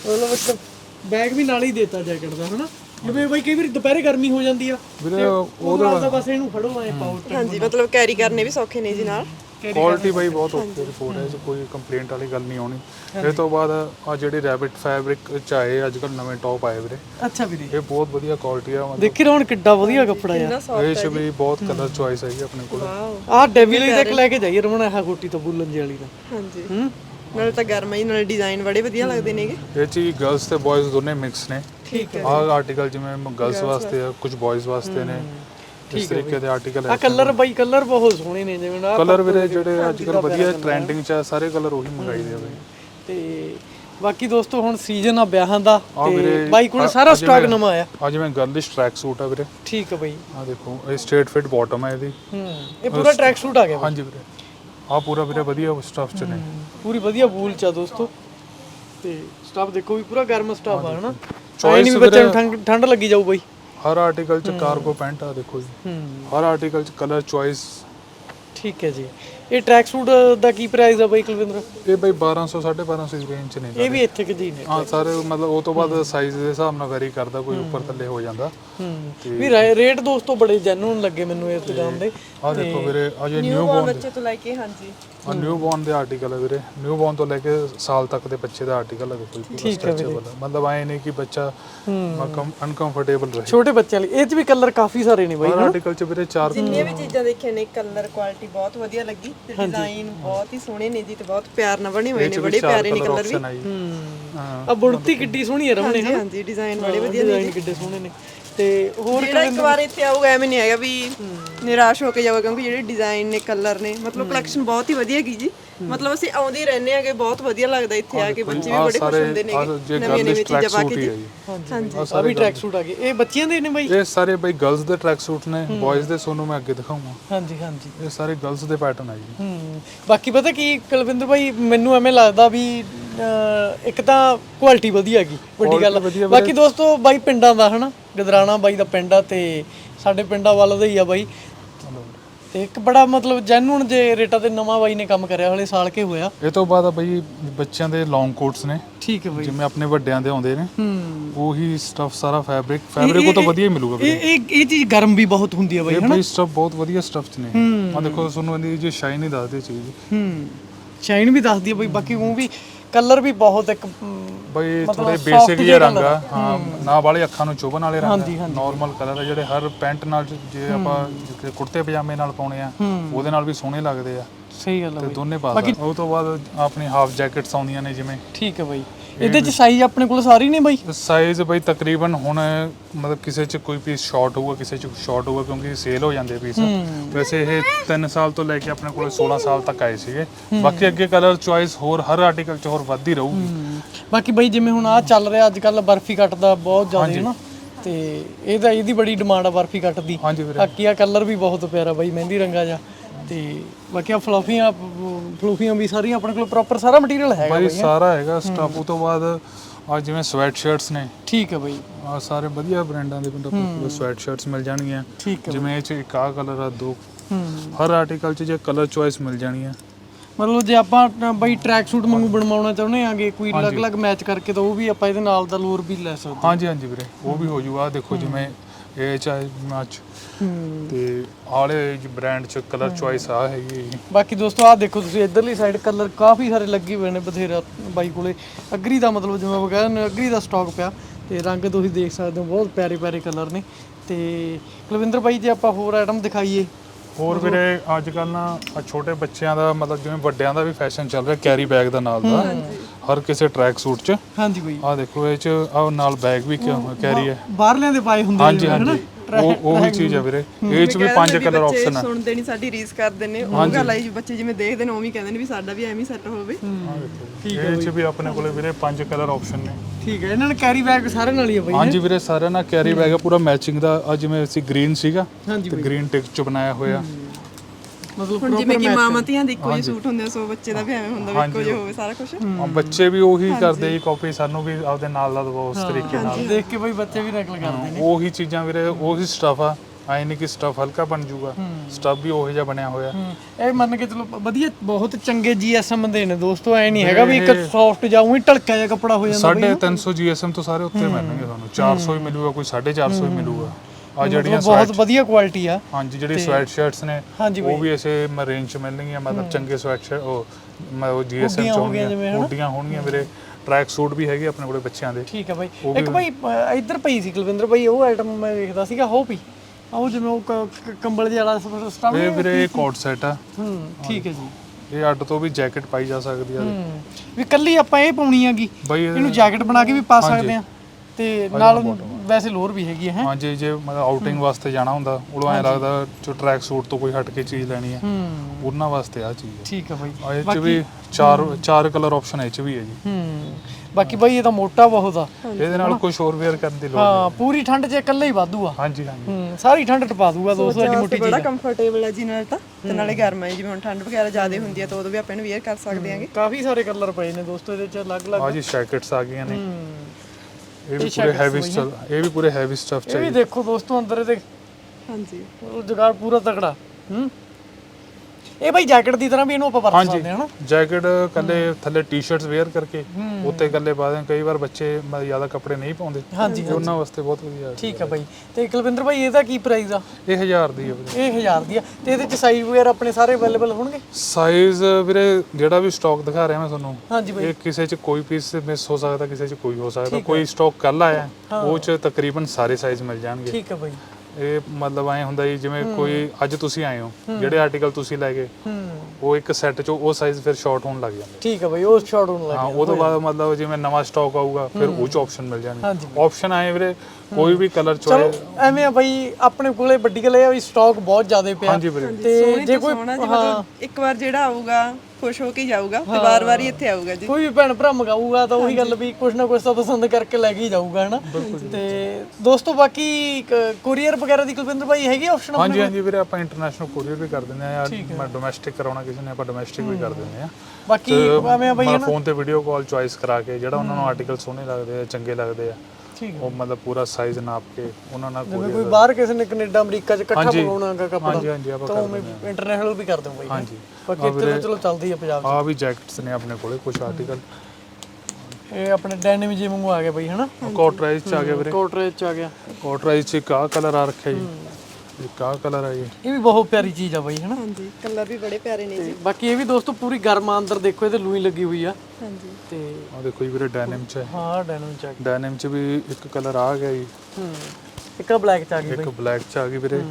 ਮਤਲਬ ਇੱਕ ਬੈਗ ਵੀ ਨਾਲ ਹੀ ਦੇਤਾ ਜੈਕਟ ਦਾ ਹਨਾ? ਜਿਵੇਂ ਬਾਈ ਕਈ ਵਾਰੀ ਦੁਪਹਿਰੇ ਗਰਮੀ ਹੋ ਜਾਂਦੀ ਆ। ਵੀਰੇ ਉਹਦੇ ਬਸ ਇਹਨੂੰ ਫੜੋ ਐ ਪਾਓ। ਹਾਂਜੀ ਮਤਲਬ ਕੈਰੀ ਕਰਨੇ ਵੀ ਸੌਖੇ ਨੇ ਜੀ ਨਾਲ। ਕੁਆਲਿਟੀ ਬਾਈ ਬਹੁਤ ਓਕੇ ਰਿਪੋਰਟ ਹੈ ਇਹ 'ਚ ਕੋਈ ਕੰਪਲੇਂਟ ਵਾਲੀ ਗੱਲ ਨਹੀਂ ਆਉਣੀ। ਇਹ ਤੋਂ ਬਾਅਦ ਆ ਜਿਹੜੀ ਰੈਬਿਟ ਫੈਬਰਿਕ ਚ ਆਏ ਅੱਜ ਕੱਲ ਨਵੇਂ ਟੌਪ ਆਏ ਵੀਰੇ। ਅੱਛਾ ਵੀਰੇ। ਇਹ ਬਹੁਤ ਵਧੀਆ ਕੁਆਲਿਟੀ ਆ ਮਤਲਬ ਦੇਖੀ ਰੌਣ ਕਿੱਡਾ ਵਧੀਆ ਕੱਪੜਾ ਸੌਫਟ ਇਹ ਚ ਵੀ ਬਹੁਤ ਕਲਰ ਚੁਆਇਸ ਹੈਗੀ ਆਪਣੇ ਕੋਲ। ਆਹ ਡੈਵੀ ਲਈ ਤੱਕ ਲੈ ਕੇ ਜਾਈਏ ਰਮਣ ਆਹ ਕੋਟੀ ਤੋਂ ਬੁੱਲਣ ਜੀ ਵਾਲੀ ਦਾ ਹਾਂਜੀ। ਹੂੰ। ਨਾਲੇ ਤਾਂ ਗਰਮ ਹੈ ਨਾਲੇ ਡਿਜ਼ਾਈਨ ਬੜੇ ਵਧੀਆ ਲੱਗਦੇ ਨੇਗੇ। ਇਹ ਚ ਹੀ ਗਰਲਸ ਤੇ ਬॉयਜ਼ ਦੋਨੇ ਮਿਕਸ ਨੇ। ਠੀਕ ਹੈ। ਆਹ ਆਰਟੀਕਲ ਜਿਵੇਂ ਗਰਲਸ ਵਾਸਤੇ ਆ ਕੁਝ ਬॉयਜ਼ ਵਾਸਤੇ ਨੇ। ਇਸ ਤਰੀਕੇ ਦੇ ਆਰਟੀਕਲ ਆ ਕਲਰ ਬਾਈ ਕਲਰ ਬਹੁਤ ਸੋਹਣੇ ਨੇ ਜਿਵੇਂ ਨਾ ਕਲਰ ਵੀਰੇ ਜਿਹੜੇ ਅੱਜ ਕੱਲ ਵਧੀਆ ਟ੍ਰੈਂਡਿੰਗ ਚ ਆ ਸਾਰੇ ਕਲਰ ਉਹੀ ਮੰਗਾਈਦੇ ਆ ਬਈ। ਤੇ ਬਾਕੀ ਦੋਸਤੋ ਹੁਣ ਸੀਜ਼ਨ ਆ ਵਿਆਹਾਂ ਦਾ ਆ ਤੇ ਬਾਈ ਕੋਲ ਆ- ਸਾਰਾ ਆ ਸਟਾਕ ਨਵਾਂ ਆਇਆ। ਆ ਜਿਵੇਂ ਗਰਲਿਸ਼ ਟਰੈਕ ਸੂਟ ਆ ਵੀਰੇ। ਠੀਕ ਹੈ ਬਾਈ। ਆ ਦੇਖੋ ਇਹ ਸਟ੍ਰੇਟ ਫਿਟ ਬਾਟਮ ਹੈ ਇਹਦੀ। ਹੂੰ ਇਹ ਪੂਰਾ ਟਰੈਕ ਸੂਟ ਆ ਗਿਆ। ਹਾਂਜੀ ਵੀਰੇ। ਆ ਪੂਰਾ ਵੀਰੇ ਵਧੀਆ ਸਟਫ ਚ ਨੇ। ਪੂਰੀ ਵਧੀਆ ਵੂਲ ਚ ਆ ਦੋਸਤੋ। ਤੇ ਸਟਾਫ ਦੇਖੋ ਵੀ ਪੂਰਾ ਗਰਮ ਸਟਾਫ ਆ ਹਨਾ? ਚੋਇਸ ਨਹੀਂ ਵੀ ਬੱਚੇ ਨੂੰ ਠੰਡ ਲੱਗੀ ਜਾਊ ਬਾਈ। ਹਰ ਆਰਟੀਕਲ ਚ ਕਾਰਗੋ ਪੈਂਟ ਆ ਦੇਖੋ ਜੀ। ਹੂੰ। ਹਰ ਆਰਟੀਕਲ ਚ ਕਲਰ ਚੁਆਇਸ ਠੀਕ ਹੈ ਜੀ। ਇਹ ਟਰੈਕ ਸੂਟ ਦਾ ਕੀ ਪ੍ਰਾਈਸ ਆ ਬਾਈ ਕੁਲਵਿੰਦਰ? ਇਹ ਬਈ 1200 1250 ਦੀ ਰੇਂਜ ਚ ਨੇ ਇਹ ਵੀ ਇੱਥੇ ਕਿ ਜੀ ਨੇ। ਹਾਂ ਸਾਰੇ ਮਤਲਬ ਉਹ ਤੋਂ ਬਾਅਦ ਸਾਈਜ਼ ਦੇ ਹਿਸਾਬ ਨਾਲ ਵੈਰੀ ਕਰਦਾ ਕੋਈ ਉੱਪਰ ਥੱਲੇ ਹੋ ਜਾਂਦਾ। ਹੂੰ। ਵੀ ਰੇਟ ਦੋਸਤੋ ਬੜੇ ਜੈਨੂਨ ਲੱਗੇ ਮੈਨੂੰ ਇਸ ਦੁਕਾਨ ਦੇ। ਆ ਦੇਖੋ ਵੀਰੇ ਆ ਜੇ ਨਿਊ ਨਿਊ ਬੋਰਨ ਬੱਚੇ ਤੋਂ ਲੈ ਕੇ ਹਾਂਜੀ। ਆ ਨਿਊ ਬੋਰਨ ਦੇ ਆਰਟੀਕਲ ਹੈ ਵੀਰੇ। ਨਿਊ ਬੋਰਨ ਤੋਂ ਲੈ ਕੇ ਸਾਲ ਤੱਕ ਦੇ ਬੱਚੇ ਦਾ ਆਰਟੀਕਲ ਹੈ ਕੋਈ ਪੂਰਾ ਸਟ੍ਰੈਚੇਬਲ ਮਤਲਬ ਆਏ ਨਹੀਂ ਕਿ ਬੱਚਾ ਅਨਕੰਫਰਟੇਬਲ ਰਹੇ। ਛੋਟੇ ਬੱਚਿਆਂ ਲਈ। ਇਹ ਚ ਵੀ ਕਲਰ ਕਾਫੀ ਸਾਰੇ ਨੇ ਬਾਈ ਹਰ ਆਰਟੀਕਲ ਚ ਵੀਰੇ ਚਾਰ ਜਿੰਨੀਆਂ ਵੀ ਚੀਜ਼ਾਂ ਦੇਖੀਆਂ ਨੇ ਕਲਰ ਕੁਆਲਿਟੀ ਬਹੁਤ ਵਧੀਆ ਲੱਗੀ ਤੇ ਡਿਜ਼ਾਈਨ ਬਹੁਤ ਹੀ ਸੋਹਣੇ ਨੇ ਜੀ ਤੇ ਬਹੁਤ ਪਿਆਰ ਨਾਲ ਬਣੇ ਹੋਏ ਨੇ ਬੜੇ ਪਿਆਰੇ ਨੇ ਕਲਰ ਵੀ। ਆਪਸ਼ਨ ਆਈ ਹੂੰ। ਹਾਂ। ਆ ਬੁਣਤੀ ਕਿੱਡੀ ਸੋਹਣੀ ਹੈ ਰਮਣੇ ਹਾਂਜੀ ਹਾਂਜੀ ਡਿਜ਼ਾਈਨ ਬੜੇ ਵਧੀਆ ਡਿਜ਼ਾਈਨ ਕਿੱਡੇ ਸੋਹਣੇ ਨੇ। ਤੇ ਹੋਰ ਜਿਹੜਾ ਇੱਕ ਵਾਰ ਇੱਥੇ ਆਊਗਾ ਐਵੇਂ ਨਹੀਂ ਹੈਗਾ ਵੀ ਨਿਰਾਸ਼ ਹੋ ਕੇ ਜਾਊਗਾ ਕਿਉਂਕਿ ਜਿਹੜੇ ਡਿਜ਼ਾਈਨ ਨੇ ਕਲਰ ਨੇ ਮਤਲਬ ਕਲੈਕਸ਼ਨ ਬਹੁਤ ਹੀ ਵਧੀਆ ਹੈਗੀ ਜੀ। ਮਤਲਬ ਅਸੀਂ ਆਉਂਦੇ ਹੀ ਰਹਿੰਦੇ ਆਗੇ ਬਹੁਤ ਵਧੀਆ ਲੱਗਦਾ ਇੱਥੇ ਆ ਕੇ ਬੱਚੇ ਵੀ ਬੜੇ ਖੁਸ਼ ਹੁੰਦੇ ਨੇ ਆਹ ਜੇ ਨਵੀਆਂ ਨਵੀਆਂ ਚੀਜ਼ਾਂ ਪਾ ਕੇ ਜੀ। ਹਾਂਜੀ। ਆ ਵੀ ਟਰੈਕ ਸੂਟ ਆ ਗਏ। ਇਹ ਬੱਚਿਆਂ ਦੇ ਨੇ ਬਾਈ? ਇਹ ਸਾਰੇ ਬਈ ਗਰਲਸ ਦੇ ਟਰੈਕ ਸੂਟ ਨੇ ਬॉयਜ਼ ਦੇ ਸੋਨੂੰ ਮੈਂ ਅੱਗੇ ਦਿਖਾਉਂਗਾ। ਹਾਂਜੀ ਹਾਂਜੀ। ਇਹ ਸਾਰੇ ਗਰਲਸ ਦੇ ਪੈਟਰਨ ਆ ਜੀ। ਹੂੰ। ਬਾਕੀ ਪਤਾ ਕੀ ਕੁਲਵਿੰਦਰ ਭਾਈ ਮੈਨੂੰ ਐਵੇਂ ਲੱਗਦਾ ਵੀ ਇੱਕ ਤਾਂ ਕੁਆਲਿਟੀ ਵਧੀਆ ਹੈਗੀ ਵੱਡੀ ਗੱਲ ਵਧੀਆ ਬਾਕੀ ਦੋਸਤੋ ਬਾਈ ਪਿੰਡਾਂ ਦਾ ਹਨਾ? ਗਦਰਾਣਾ ਬਾਈ ਦਾ ਪਿੰਡ ਆ ਤੇ ਸਾਡੇ ਪਿੰਡਾਂ ਵੱਲ ਦਾ ਹੀ ਆ ਬਾਈ। ਤੇ ਇੱਕ ਬੜਾ ਮਤਲਬ ਜੈਨੂਨ ਜੇ ਰੇਟਾਂ ਤੇ ਨਵਾਂ ਬਾਈ ਨੇ ਕੰਮ ਕਰਿਆ ਹਲੇ ਸਾਲ ਕੇ ਹੋਇਆ। ਇਹ ਤੋਂ ਬਾਅਦ ਆ ਬਈ ਬੱਚਿਆਂ ਦੇ ਲੌਂਗ ਕੋਟਸ ਨੇ। ਠੀਕ ਹੈ ਬਾਈ। ਜਿਵੇਂ ਆਪਣੇ ਵੱਡਿਆਂ ਦੇ ਆਉਂਦੇ ਨੇ। ਹੂੰ। ਉਹੀ ਸਟਫ ਸਾਰਾ ਫੈਬਰਿਕ ਫੈਬਰਿਕ ਉਹ ਤਾਂ ਵਧੀਆ ਹੀ ਮਿਲੂਗਾ ਵੀਰੇ। ਇਹ ਇਹ ਇਹ ਚੀਜ਼ ਗਰਮ ਵੀ ਬਹੁਤ ਹੁੰਦੀ ਹੈ ਬਾਈ ਇਹ ਬਈ ਸਟਫ ਬਹੁਤ ਵਧੀਆ ਸਟਫ ਨੇ। ਆ ਦੇਖੋ ਤੁਹਾਨੂੰ ਇਹਦੀ ਜੇ ਸ਼ਾਈਨ ਹੀ ਦੱਸਦੇ ਚੀਜ਼। ਹੂੰ। ਸ਼ਾਈਨ ਵੀ ਦੱਸਦੀ ਹੈ ਬਈ ਬਾਕੀ ਉਹ ਵੀ ਕਲਰ ਵੀ ਬਹੁਤ ਇੱਕ ਬਈ ਥੋੜੇ soft ਬੇਸਿਕ ਜਿਹੇ ਜਿਹੇ ਰੰਗ ਆ। colour ਹਾਂ ਨਾ ਵਾਲੇ ਅੱਖਾਂ ਨੂੰ ਚੁਭਣ ਵਾਲੇ ਰੰਗ ਹਾਂਜੀ, ਨਾਰਮਲ ਕਲਰ ਆ ਜਿਹੜੇ ਹਰ ਪੈਂਟ ਨਾਲ ਜ- ਜੇ ਆਪਾਂ ਜੇ ਕੁੜਤੇ ਪਜਾਮੇ ਨਾਲ ਪਾਉਣੇ ਆ ਉਹਦੇ ਨਾਲ ਵੀ ਸੋਹਣੇ ਲੱਗਦੇ ਆ। ਸਹੀ ਗੱਲ ਹੈ ਤੇ ਬਈ। ਦੋਨੇ ਪਾ ਸਕਦੇ ਉਹ ਤੋਂ ਬਾਅਦ ਆਪਣੀ ਹਾਫ ਜੈਕਟਸ ਆਉਂਦੀਆਂ ਨੇ ਜਿਵੇਂ। ਠੀਕ ਹੈ ਬਈ। ਇਹਦੇ ਚ ਸਾਈਜ਼ ਆਪਣੇ ਕੋਲ ਸਾਰੀ ਨੇ ਬਈ? ਸਾਈਜ਼ ਬਈ ਤਕਰੀਬਨ ਹੁਣ ਮਤਲਬ ਕਿਸੇ ਚ ਕੋਈ ਪੀਸ ਸ਼ਾਰਟ ਹੋਊਗਾ ਕਿਸੇ ਚ ਸ਼ਾਰਟ ਹੋਊਗਾ ਕਿਉਂਕਿ ਸੇਲ ਹੋ ਜਾਂਦੇ ਪੀਸ ਵੈਸੇ ਇਹ 3 ਸਾਲ ਤੋਂ ਲੈ ਕੇ ਆਪਣੇ ਕੋਲ 16 ਸਾਲ ਤੱਕ ਆਏ ਸੀਗੇ। ਬਾਕੀ ਅੱਗੇ ਕਲਰ ਚੁਆਇਸ ਹੋਰ ਹਰ ਆਰਟੀਕਲ ਚ ਹੋਰ ਵੱਧਦੀ ਰਹੂਗੀ। ਬਾਕੀ ਬਈ ਜਿਵੇਂ ਹੁਣ ਆ ਚੱਲ ਰਿਹਾ ਅੱਜ ਕੱਲ ਬਰਫੀ ਕੱਟ ਦਾ ਬਹੁਤ ਜ਼ਿਆਦਾ ਹੈ ਨਾ ਤੇ ਇਹਦਾ ਇਹਦੀ ਬੜੀ ਡਿਮਾਂਡ ਆ ਬਰਫੀ ਕੱਟ ਦੀ ਹਾਂਜੀ ਵੀਰੇ। ਬਾਕੀ ਆ ਕਲਰ ਵੀ ਬਹੁਤ ਪਿਆਰਾ ਬਾਈ ਮਹਿੰਦੀ ਰੰਗਾ ਜਾ ਤੇ ਬਾਕੀ ਆ ਫਲਫੀਆਂ ਫਲੂਫੀਆਂ ਵੀ ਸਾਰੀਆਂ ਆਪਣੇ ਕੋਲ ਪ੍ਰੋਪਰ ਸਾਰਾ ਮਟੀਰੀਅਲ ਹੈਗਾ ਬਈ ਸਾਰਾ ਹੈਗਾ ਸਟਾਫ ਉਹ ਤੋਂ ਬਾਅਦ ਆ ਜਿਵੇਂ ਸਵੈਟ ਸ਼ਰਟਸ ਨੇ। ਠੀਕ ਹੈ ਬਈ। ਆ ਸਾਰੇ ਵਧੀਆ ਬ੍ਰਾਂਡਾਂ ਦੇ ਬੰਦਾ ਸਵੈਟ ਸ਼ਰਟਸ ਮਿਲ ਜਾਣਗੀਆਂ। ਹੈ ਜਿਵੇਂ ਇਹ ਚ ਇੱਕ ਆ ਕਲਰ ਆ ਦੋ। ਹੂੰ। ਹਰ ਆਰਟੀਕਲ ਚ ਜੇ ਕਲਰ ਚੁਆਇਸ ਮਿਲ ਜਾਣੀ ਆ ਮਤਲਬ ਜੇ ਆਪਾਂ ਬਈ ਟਰੈਕ ਸੂਟ ਵਾਂਗੂ ਬਣਵਾਉਣਾ ਚਾਹੁੰਦੇ ਆਂਗੇ ਕੋਈ ਅਲੱਗ-ਅਲੱਗ ਮੈਚ ਕਰਕੇ ਤਾਂ ਉਹ ਵੀ ਆਪਾਂ ਇਹਦੇ ਨਾਲ ਦਾ ਲੋਰ ਵੀ ਲੈ ਸਕਦੇ ਹਾਂਜੀ ਹਾਂਜੀ ਵੀਰੇ ਉਹ ਵੀ ਹੋ ਜੂਗਾ। ਦੇਖੋ ਜਿਵੇਂ ਇਹ ਚ ਮੈਚ ਤੇ ਆਲੇ ਬ੍ਰਾਂਡ ਚ ਕਲਰ ਚੁਆਇਸ ਆ ਹੈਗੀ ਹੈ। ਬਾਕੀ ਦੋਸਤੋ ਆਹ ਦੇਖੋ ਤੁਸੀਂ ਇਧਰਲੀ ਸਾਈਡ ਕਲਰ ਕਾਫੀ ਸਾਰੇ ਲੱਗੇ ਹੋਏ ਨੇ ਬਥੇਰਾ ਬਾਈ ਕੋਲੇ। ਅਗਰੀ ਦਾ ਮਤਲਬ ਜਿਵੇਂ ਆਪਾਂ ਕਹਿੰਦੇ ਨੇ ਅਗਰੀ ਦਾ ਸਟਾਕ ਪਿਆ। ਤੇ ਰੰਗ ਤੁਸੀਂ ਦੇਖ ਸਕਦੇ ਹੋ ਬਹੁਤ ਪਿਆਰੇ ਪਿਆਰੇ ਕਲਰ ਨੇ। ਤੇ ਕੁਲਵਿੰਦਰ ਬਾਈ ਜੇ ਆਪਾਂ ਹੋਰ ਆਈਟਮ ਦਿਖਾਈਏ। ਹੋਰ ਵੀਰੇ ਅੱਜ ਕੱਲ ਨਾ ਆਹ ਛੋਟੇ ਬੱਚਿਆਂ ਦਾ ਮਤਲਬ ਜਿਵੇਂ ਵੱਡਿਆਂ ਦਾ ਵੀ ਫੈਸ਼ਨ ਚੱਲ ਰਿਹਾ ਕੈਰੀ ਬੈਗ ਦਾ ਨਾਲ ਦਾ। ਹਰ ਕਿਸੇ ਟਰੈਕ ਸੂਟ ਚ। ਹਾਂਜੀ ਬਾਈ। ਆਹ ਦੇਖੋ ਇਹ ਚ ਆਹ ਨਾਲ ਬੈਗ ਵੀ ਕੈਰੀ ਹੈ। ਬਾਹਰਲਿਆਂ ਦੇ ਪਾਏ ਹੁੰਦੇ ਹਾਂਜੀ? ਹਾਂਜੀ। ਉਹ ਉਹ ਵੀ ਚੀਜ਼ ਹੈ ਵੀਰੇ। ਇਹ ਚ ਵੀ ਪੰਜ ਕਲਰ ਆਪਸ਼ਨ ਆ। ਸੁਣਦੇ ਨਹੀਂ ਸਾਡੀ ਰੀਸ ਕਰਦੇ ਨੇ। ਉਹ ਗੱਲ ਆਈ ਜੀ ਬੱਚੇ ਜਿਵੇਂ ਦੇਖਦੇ ਨੇ ਉਵੇਂ ਹੀ ਕਹਿੰਦੇ ਨੇ ਵੀ ਸਾਡਾ ਵੀ ਐਵੇਂ ਸੈੱਟ ਹੋਵੇ। ਇਹ ਚ ਵੀ ਆਪਣੇ ਕੋਲੇ ਵੀਰੇ ਪੰਜ ਕਲਰ ਆਪਸ਼ਨ ਨੇ। ਠੀਕ ਹੈ ਇਹਨਾਂ ਨੇ ਕੈਰੀ ਬੈਗ ਸਾਰੇ ਨਾਲ ਹੀ ਆ ਬਾਈ ਹਾਂਜੀ ਵੀਰੇ ਸਾਰਿਆਂ ਨਾਲ ਕੈਰੀ ਬੈਗ ਹੈ ਪੂਰਾ ਮੈਚਿੰਗ ਦਾ ਆ ਜਿਵੇਂ ਅਸੀਂ ਗ੍ਰੀਨ ਸੀਗਾ ਹਾਂਜੀ ਤੇ ਗ੍ਰੀਨ ਟਿਕ ਚ ਬਣਾਇਆ ਹੋਇਆ। ਮਤਲਬ ਹੁਣ ਜਿਵੇਂ ਕਿ ਮਾਮਾ ਧੀਆਂ ਦੇ ਇੱਕੋ ਜਿਹੇ ਸੂਟ ਹੁੰਦੇ ਆ, ਸੋ ਬੱਚੇ ਦਾ ਵੀ ਐਵੇਂ ਹੁੰਦਾ ਵੀ ਇੱਕੋ ਜਿਹਾ ਹੋਵੇ ਸਾਰਾ ਕੁਝ ਆ ਬੱਚੇ ਵੀ ਉਹੀ ਕਰਦੇ ਜੀ ਕਾਪੀ ਸਾਨੂੰ ਵੀ ਆਪਦੇ ਨਾਲ ਦਾ ਦਵਾਓ ਉਸ ਤਰੀਕੇ ਨਾਲ। ਦੇਖ ਕੇ ਬਾਈ ਬੱਚੇ ਵੀ ਨਕਲ ਕਰਦੇ ਨੇ। ਉਹੀ ਚੀਜ਼ਾਂ ਵੀਰੇ ਉਹੀ ਸਟਫ ਆ। ਆਏ ਨਹੀਂ ਕਿ ਸਟਫ ਹਲਕਾ ਬਣ ਜਾਊਗਾ ਸਟਫ ਵੀ ਉਹੋ ਜਿਹਾ ਬਣਿਆ ਹੋਇਆ। ਹੂੰ। ਇਹ ਮੰਨ ਕੇ ਚਲੋ ਵਧੀਆ ਬਹੁਤ ਚੰਗੇ ਜੀਐਸਐਮ ਦੇ ਨੇ ਦੋਸਤੋ ਐ ਨਹੀਂ ਹੈਗਾ ਵੀ ਇੱਕ ਸੌਫਟ ਜਾਂ ਉਹੀ ਢਲਕਿਆ ਜਿਹਾ ਕੱਪੜਾ ਹੋ ਜਾਂਦਾ 350 GSM ਤੋਂ ਸਾਰੇ ਉੱਤੇ ਮਿਲਣਗੇ ਤੁਹਾਨੂੰ। 400 ਹੀ ਮਿਲੂਗਾ ਕੋਈ 450 ਹੀ। ਮਿਲੂਗਾ। ਆ ਜਿਹੜੀਆਂ ਬਹੁਤ ਵਧੀਆ ਕੁਆਲਿਟੀ ਆ। ਹਾਂਜੀ ਜਿਹੜੀ ਸਵੈਟ ਸ਼ਰਟਸ ਨੇ ਉਹ ਵੀ ਇਸੇ ਰੇਂਜ ਚ ਮਿਲਣਗੀਆਂ ਮਤਲਬ ਚੰਗੇ ਸਵੈਟ ਸ਼ਰਟ ਉਹ ਮ- ਉਹ GSM ਚ ਹੋਣਗੀਆਂ ਹੁੱਡੀਆਂ ਹੋਣਗੀਆਂ ਵੀਰੇ ਟਰੈਕ ਸੂਟ ਵੀ ਹੈਗੇ ਆਪਣੇ ਕੋਲੇ ਬੱਚਿਆਂ ਦੇ। ਠੀਕ ਆ ਬਾਈ। ਇੱਕ ਬਾਈ ਇੱਧਰ ਪਈ ਸੀ ਕੁਲਵਿੰਦਰ ਬਾਈ ਉਹ ਆਈਟਮ ਮੈਂ ਵੇਖਦਾ ਸੀਗਾ ਹੋ ਆਹ ਉਹ ਜਿਵੇਂ ਉਹ ਕੰਬਲ ਜਿਹਾ ਵਾਲਾ ਸਟਾਫ ਇਹ ਵੀਰੇ ਕੋਟ ਸੈਟ ਆ। ਹੂੰ ਠੀਕ ਹੈ ਜੀ। ਇਹ ਅੱਡ ਤੋਂ ਵੀ ਜੈਕਟ ਪਾਈ ਜਾ ਸਕਦੀ ਆ। ਹੂੰ। ਵੀ ਕੱਲੀ ਆਪਾਂ ਇਹ ਪਾਉਣੀ ਹੈਗੀ। ਇਹਨੂੰ ਜੈਕਟ ਬਣਾ ਕੇ ਵੀ ਪਾ ਸਕਦੇ ਆ ਤੇ ਨਾਲ ਵੈਸੇ ਲੋਰ ਵੀ ਹੈਗੀ ਹੈ ਹੈਂ? ਹਾਂ ਜੇ ਜੇ ਮਤਲਬ ਆਊਟਿੰਗ ਵਾਸਤੇ ਜਾਣਾ ਹੁੰਦਾ ਉਦੋਂ ਐ ਲੱਗਦਾ ਜੋ ਟਰੈਕ ਸੂਟ ਤੋਂ ਕੋਈ ਹਟ ਕੇ ਚੀਜ਼ ਲੈਣੀ ਹੈ ਹੂੰ। ਉਹਨਾਂ ਵਾਸਤੇ ਆ ਚੀਜ਼ ਹੈ ਠੀਕ ਆ ਬਾਈ। ਇਹ ਚ ਵੀ ਚਾਰ ਚਾਰ ਕਲਰ ਆਪਸ਼ਨ ਇਹ ਚ ਵੀ ਹੈ ਜੀ। ਹੂੰ। ਬਾਕੀ ਬਾਈ ਇਹ ਤਾਂ ਮੋਟਾ ਬਹੁਤ ਆ। ਇਹਦੇ ਨਾਲ ਕੁਝ ਹੋਰ ਵੇਅਰ ਕਰਨ ਦੀ ਲੋੜ ਹਾਂ ਪੂਰੀ ਠੰਡ 'ਚ ਇਕੱਲੇ ਹੀ ਵਾਧੂ ਆ। ਹਾਂਜੀ ਹਾਂਜੀ। ਹੂੰ ਸਾਰੀ ਠੰਡ ਟਪਾ ਦੂਗਾ ਦੋਸਤੋ ਐਡੀ ਮੋਟੀ ਬੜਾ ਕੰਫਰਟੇਬਲ ਹੈ ਜੀ ਨਾਲ ਤਾਂ। ਤੇ ਨਾਲੇ ਗਰਮ ਹੈ ਜਿਵੇਂ ਹੁਣ ਠੰਡ ਵਗੈਰਾ ਜ਼ਿਆਦਾ ਹੁੰਦੀ ਹੈ ਤਾਂ ਉਦੋਂ ਵੀ ਆਪਾਂ ਇਹਨੂੰ ਵੇਅਰ ਕਰ ਸਕਦੇ ਆਂਗੇ। ਕਾਫੀ ਸਾਰੇ ਕਲਰ ਪਏ ਨੇ ਦੋਸਤੋ ਇਹਦੇ 'ਚ ਅਲੱਗ-ਅਲੱਗ। ਆ ਜੀ ਜੈਕਟਸ ਆ ਗਈਆਂ ਨੇ। ਹੂੰ। ਇਹ ਵੀ ਪੂਰੇ ਹੈਵੀ ਸਟਫ ਇਹ ਵੀ ਪੂਰੇ ਹੈਵੀ ਸਟਫ ਇਹ ਵੀ ਦੇਖੋ ਦੋਸਤੋ ਅੰਦਰ ਇਹਦੇ ਹਾਂਜੀ। ਉਹ ਜੁਗਾੜ ਪੂਰਾ ਤਕੜਾ। ਹੂੰ? ਇਹ ਬਾਈ ਜੈਕਟ ਦੀ ਤਰ੍ਹਾਂ ਵੀ ਇਹਨੂੰ ਆਪਾਂ ਵਰਤ ਸਕਦੇ ਹਾਂ ਨਾ ਜੈਕਟ ਕੱਲੇ ਥੱਲੇ ਟੀ-ਸ਼ਰਟਸ ਵੇਅਰ ਕਰਕੇ ਉੱਤੇ ਕੱਲੇ ਪਾ ਦੇਣ। ਕਈ ਵਾਰ ਬੱਚੇ ਮ- ਜ਼ਿਆਦਾ ਕੱਪੜੇ ਨਹੀਂ ਪਾਉਂਦੇ। ਹਾਂਜੀ ਤੇ ਉਹਨਾਂ ਵਾਸਤੇ ਬਹੁਤ ਵਧੀਆ ਹੈ। ਠੀਕ ਆ ਬਾਈ। ਤੇ ਕੁਲਵਿੰਦਰ ਬਾਈ ਇਹਦਾ ਕੀ ਪ੍ਰਾਈਸ ਆ? ਇਹ 1000 ਦੀ ਹੈ ਵੀਰੇ। ਇਹ 1000 ਦੀ ਆ। ਤੇ ਇਹਦੇ 'ਚ ਸਾਈਜ਼ ਵਗੈਰਾ ਆਪਣੇ ਸਾਰੇ ਅਵੇਲੇਬਲ ਹੋਣਗੇ? ਸਾਈਜ਼ ਵੀਰੇ ਜਿਹੜਾ ਵੀ ਸਟਾਕ ਦਿਖਾ ਰਿਹਾ ਮੈਂ ਤੁਹਾਨੂੰ ਹਾਂਜੀ ਬਾਈ। ਇਹ ਕਿਸੇ ਚ ਕੋਈ ਪੀਸ ਮਿਸ ਹੋ ਸਕਦਾ ਕਿਸੇ ਚ ਕੋਈ ਹੋ ਸਕਦਾ। ਕੋਈ ਸਟਾਕ ਕੱਲ ਆਇਆ ਹੈ, ਉਹ ਚ ਤਕਰੀਬਨ ਸਾਰੇ ਸਾਈਜ਼ ਮਿਲ ਜਾਣਗੇ। ਠੀਕ ਆ ਬਾਈ। ਇਹ ਮਤਲਬ ਐ ਹੁੰਦਾ ਜੀ ਜਿਵੇਂ ਕੋਈ ਅੱਜ ਤੁਸੀਂ ਆਏ ਹੋ ਜਿਹੜੇ ਆਰਟੀਕਲ ਤੁਸੀਂ ਲੈ ਗਏ ਹੂੰ। ਉਹ ਇੱਕ ਸੈੱਟ ਚੋਂ ਉਹ ਸਾਈਜ਼ ਫਿਰ ਸ਼ਾਰਟ ਹੋਣ ਲੱਗ ਜਾਂਦਾ। ਠੀਕ ਆ ਬਾਈ ਉਹ ਸ਼ਾਰਟ ਹੋਣ ਲੱਗ ਹਾਂ ਉਹ ਤੋਂ ਬਾਅਦ ਮਤਲਬ ਜਿਵੇਂ ਨਵਾਂ ਸਟਾਕ ਆਊਗਾ ਫਿਰ ਉਹ ਚ ਆਪਸ਼ਨ ਮਿਲ ਜਾਣਗੇ। ਆਪਸ਼ਨ ਆਏ ਵੀਰੇ ਕੋਈ ਵੀ ਕਲਰ ਚਲੋ ਚੋਏ। ਐਵੇਂ ਆ ਬਾਈ ਆਪਣੇ ਕੋਲੇ ਵੱਡੀ ਗੱਲ ਇਹ ਆ ਵੀ ਸਟਾਕ ਬਹੁਤ ਜ਼ਿਆਦਾ ਪਿਆ। ਹਾਂਜੀ ਵੀਰੇ। ਤੇ ਜੇ ਕੋਈ ਸੋਹਣਾ ਜੀ ਮਤਲਬ ਇੱਕ ਵਾਰ ਜਿਹੜਾ ਆਊਗਾ ਖੁਸ਼ ਹੋ ਕੇ ਜਾਊਗਾ ਤੇ ਵਾਰ-ਵਾਰ ਹੀ ਇੱਥੇ ਆਊਗਾ ਜੀ। ਕੋਈ ਵੀ ਭੈਣ ਭਰਾ ਮੰਗਾਊਗਾ ਤਾਂ ਉਹੀ ਗੱਲ ਵੀ ਕੁਛ ਨਾ ਕੁਛ ਤਾਂ ਪਸੰਦ ਕਰਕੇ ਲੈ ਕੇ ਹੀ ਜਾਊਗਾ ਹਨਾ? ਤੇ ਦੋਸਤੋ ਬਾਕੀ ਕੋਰੀਅਰ ਵਗੈਰਾ ਦੀ ਕੁਲਵਿੰਦਰ ਭਾਈ ਹੈਗੀ ਆਪਸ਼ਨ ਹਾਂਜੀ ਹਾਂਜੀ ਵੀਰੇ ਆਪਾਂ ਇੰਟਰਨੈਸ਼ਨਲ ਕੋਰੀਅਰ ਵੀ ਕਰ ਦਿੰਦੇ ਆ ਮੈਂ ਡੋਮੈਸਟਿਕ ਕਰਾਉਣਾ ਕਿਸੇ ਨੇ ਆਪਾਂ ਡੋਮੈਸਟਿਕ ਵੀ ਕਰ ਦਿੰਦੇ ਆ ਬਾਕੀ ਐਵੇਂ ਆ ਬਾਈ ਮੈਂ ਫੋਨ ਤੇ ਵੀਡੀਓ ਕਾਲ ਚੁਆਇਸ ਕਰਾ ਕੇ ਜਿਹੜਾ ਉਹਨਾਂ ਨੂੰ ਆਰਟੀਕਲ ਸੋਹਣੇ ਲੱਗਦੇ ਆ ਚੰਗੇ ਲੱਗਦੇ ਆ ਠੀਕ ਉਹ ਮਤਲਬ ਪੂਰਾ ਸਾਈਜ਼ ਨਾਪ ਕੇ ਉਹਨਾਂ ਨਾਲ ਜਿਵੇਂ ਕੋਈ ਬਾਹਰ ਕਿਸੇ ਨੇ ਕੈਨੇਡਾ ਅਮਰੀਕਾ ਚ ਇਕੱਠਾ ਮੰਗਾਉਣਾ ਹੈਗਾ ਕੱਪੜਾ ਹਾਂਜੀ ਹਾਂਜੀ ਆਪਾਂ ਤਾਂ ਉਹ ਇੰਟਰਨੈਸ਼ਨਲ ਵੀ ਕਰ ਦਿਓ ਬਾਈ। ਹਾਂਜੀ। ਬਾਕੀ ਇੱਥੇ ਤਾਂ ਚਲੋ ਚੱਲਦੀ ਆ ਪੰਜਾਬ ਆ ਵੀ ਜੈਕਟਸ ਨੇ ਆਪਣੇ ਕੋਲੇ ਕੁਝ ਆਰਟੀਕਲ ਚ ਇਹ ਆਪਣੇ ਡਾਇਨਾਮਿਕ ਜੇ ਵਾਂਗੂ ਆ ਗਿਆ ਬਾਈ ਹਨਾ? ਕੋਟਰਾਈਜ਼ ਚ ਆ ਗਿਆ ਵੀਰੇ। ਕੋਟਰੇਜ ਚ ਆ ਗਿਆ। ਕੋਟਰਾਈਜ਼ ਚ ਇੱਕ ਆ ਕਲਰ ਆ ਰੱਖਿਆ ਜੀ। ਇੱਕ ਆਹ ਕਲਰ ਆ ਜੀ ਇਹ ਵੀ ਬਹੁਤ ਪਿਆਰੀ ਚੀਜ਼ ਆ ਬਾਈ ਹਨਾ? ਹਾਂਜੀ ਕਲਰ ਵੀ ਬੜੇ ਪਿਆਰੇ ਨੇ ਜੀ। ਬਾਕੀ ਇਹ ਵੀ ਦੋਸਤੋ ਪੂਰੀ ਗਰਮਾ ਅੰਦਰ ਦੇਖੋ ਇਹਦੇ ਲੂਈ ਲੱਗੀ ਹੋਈ ਆ। ਹਾਂਜੀ। ਤੇ ਆ ਦੇਖੋ ਜੀ ਵੀਰੇ ਡੈਨਿਮ ਚ ਹੈ। ਹਾਂ ਡੈਨਮ ਚੈੱਕ ਡੈਨਿਮ ਚ ਵੀ ਇੱਕ ਕਲਰ ਆ ਗਿਆ ਜੀ। ਹੂੰ ਇੱਕ ਬਲੈਕ ਚ ਆ ਗਈ ਇੱਕ ਬਲੈਕ ਚ ਆ ਗਈ ਵੀਰੇ।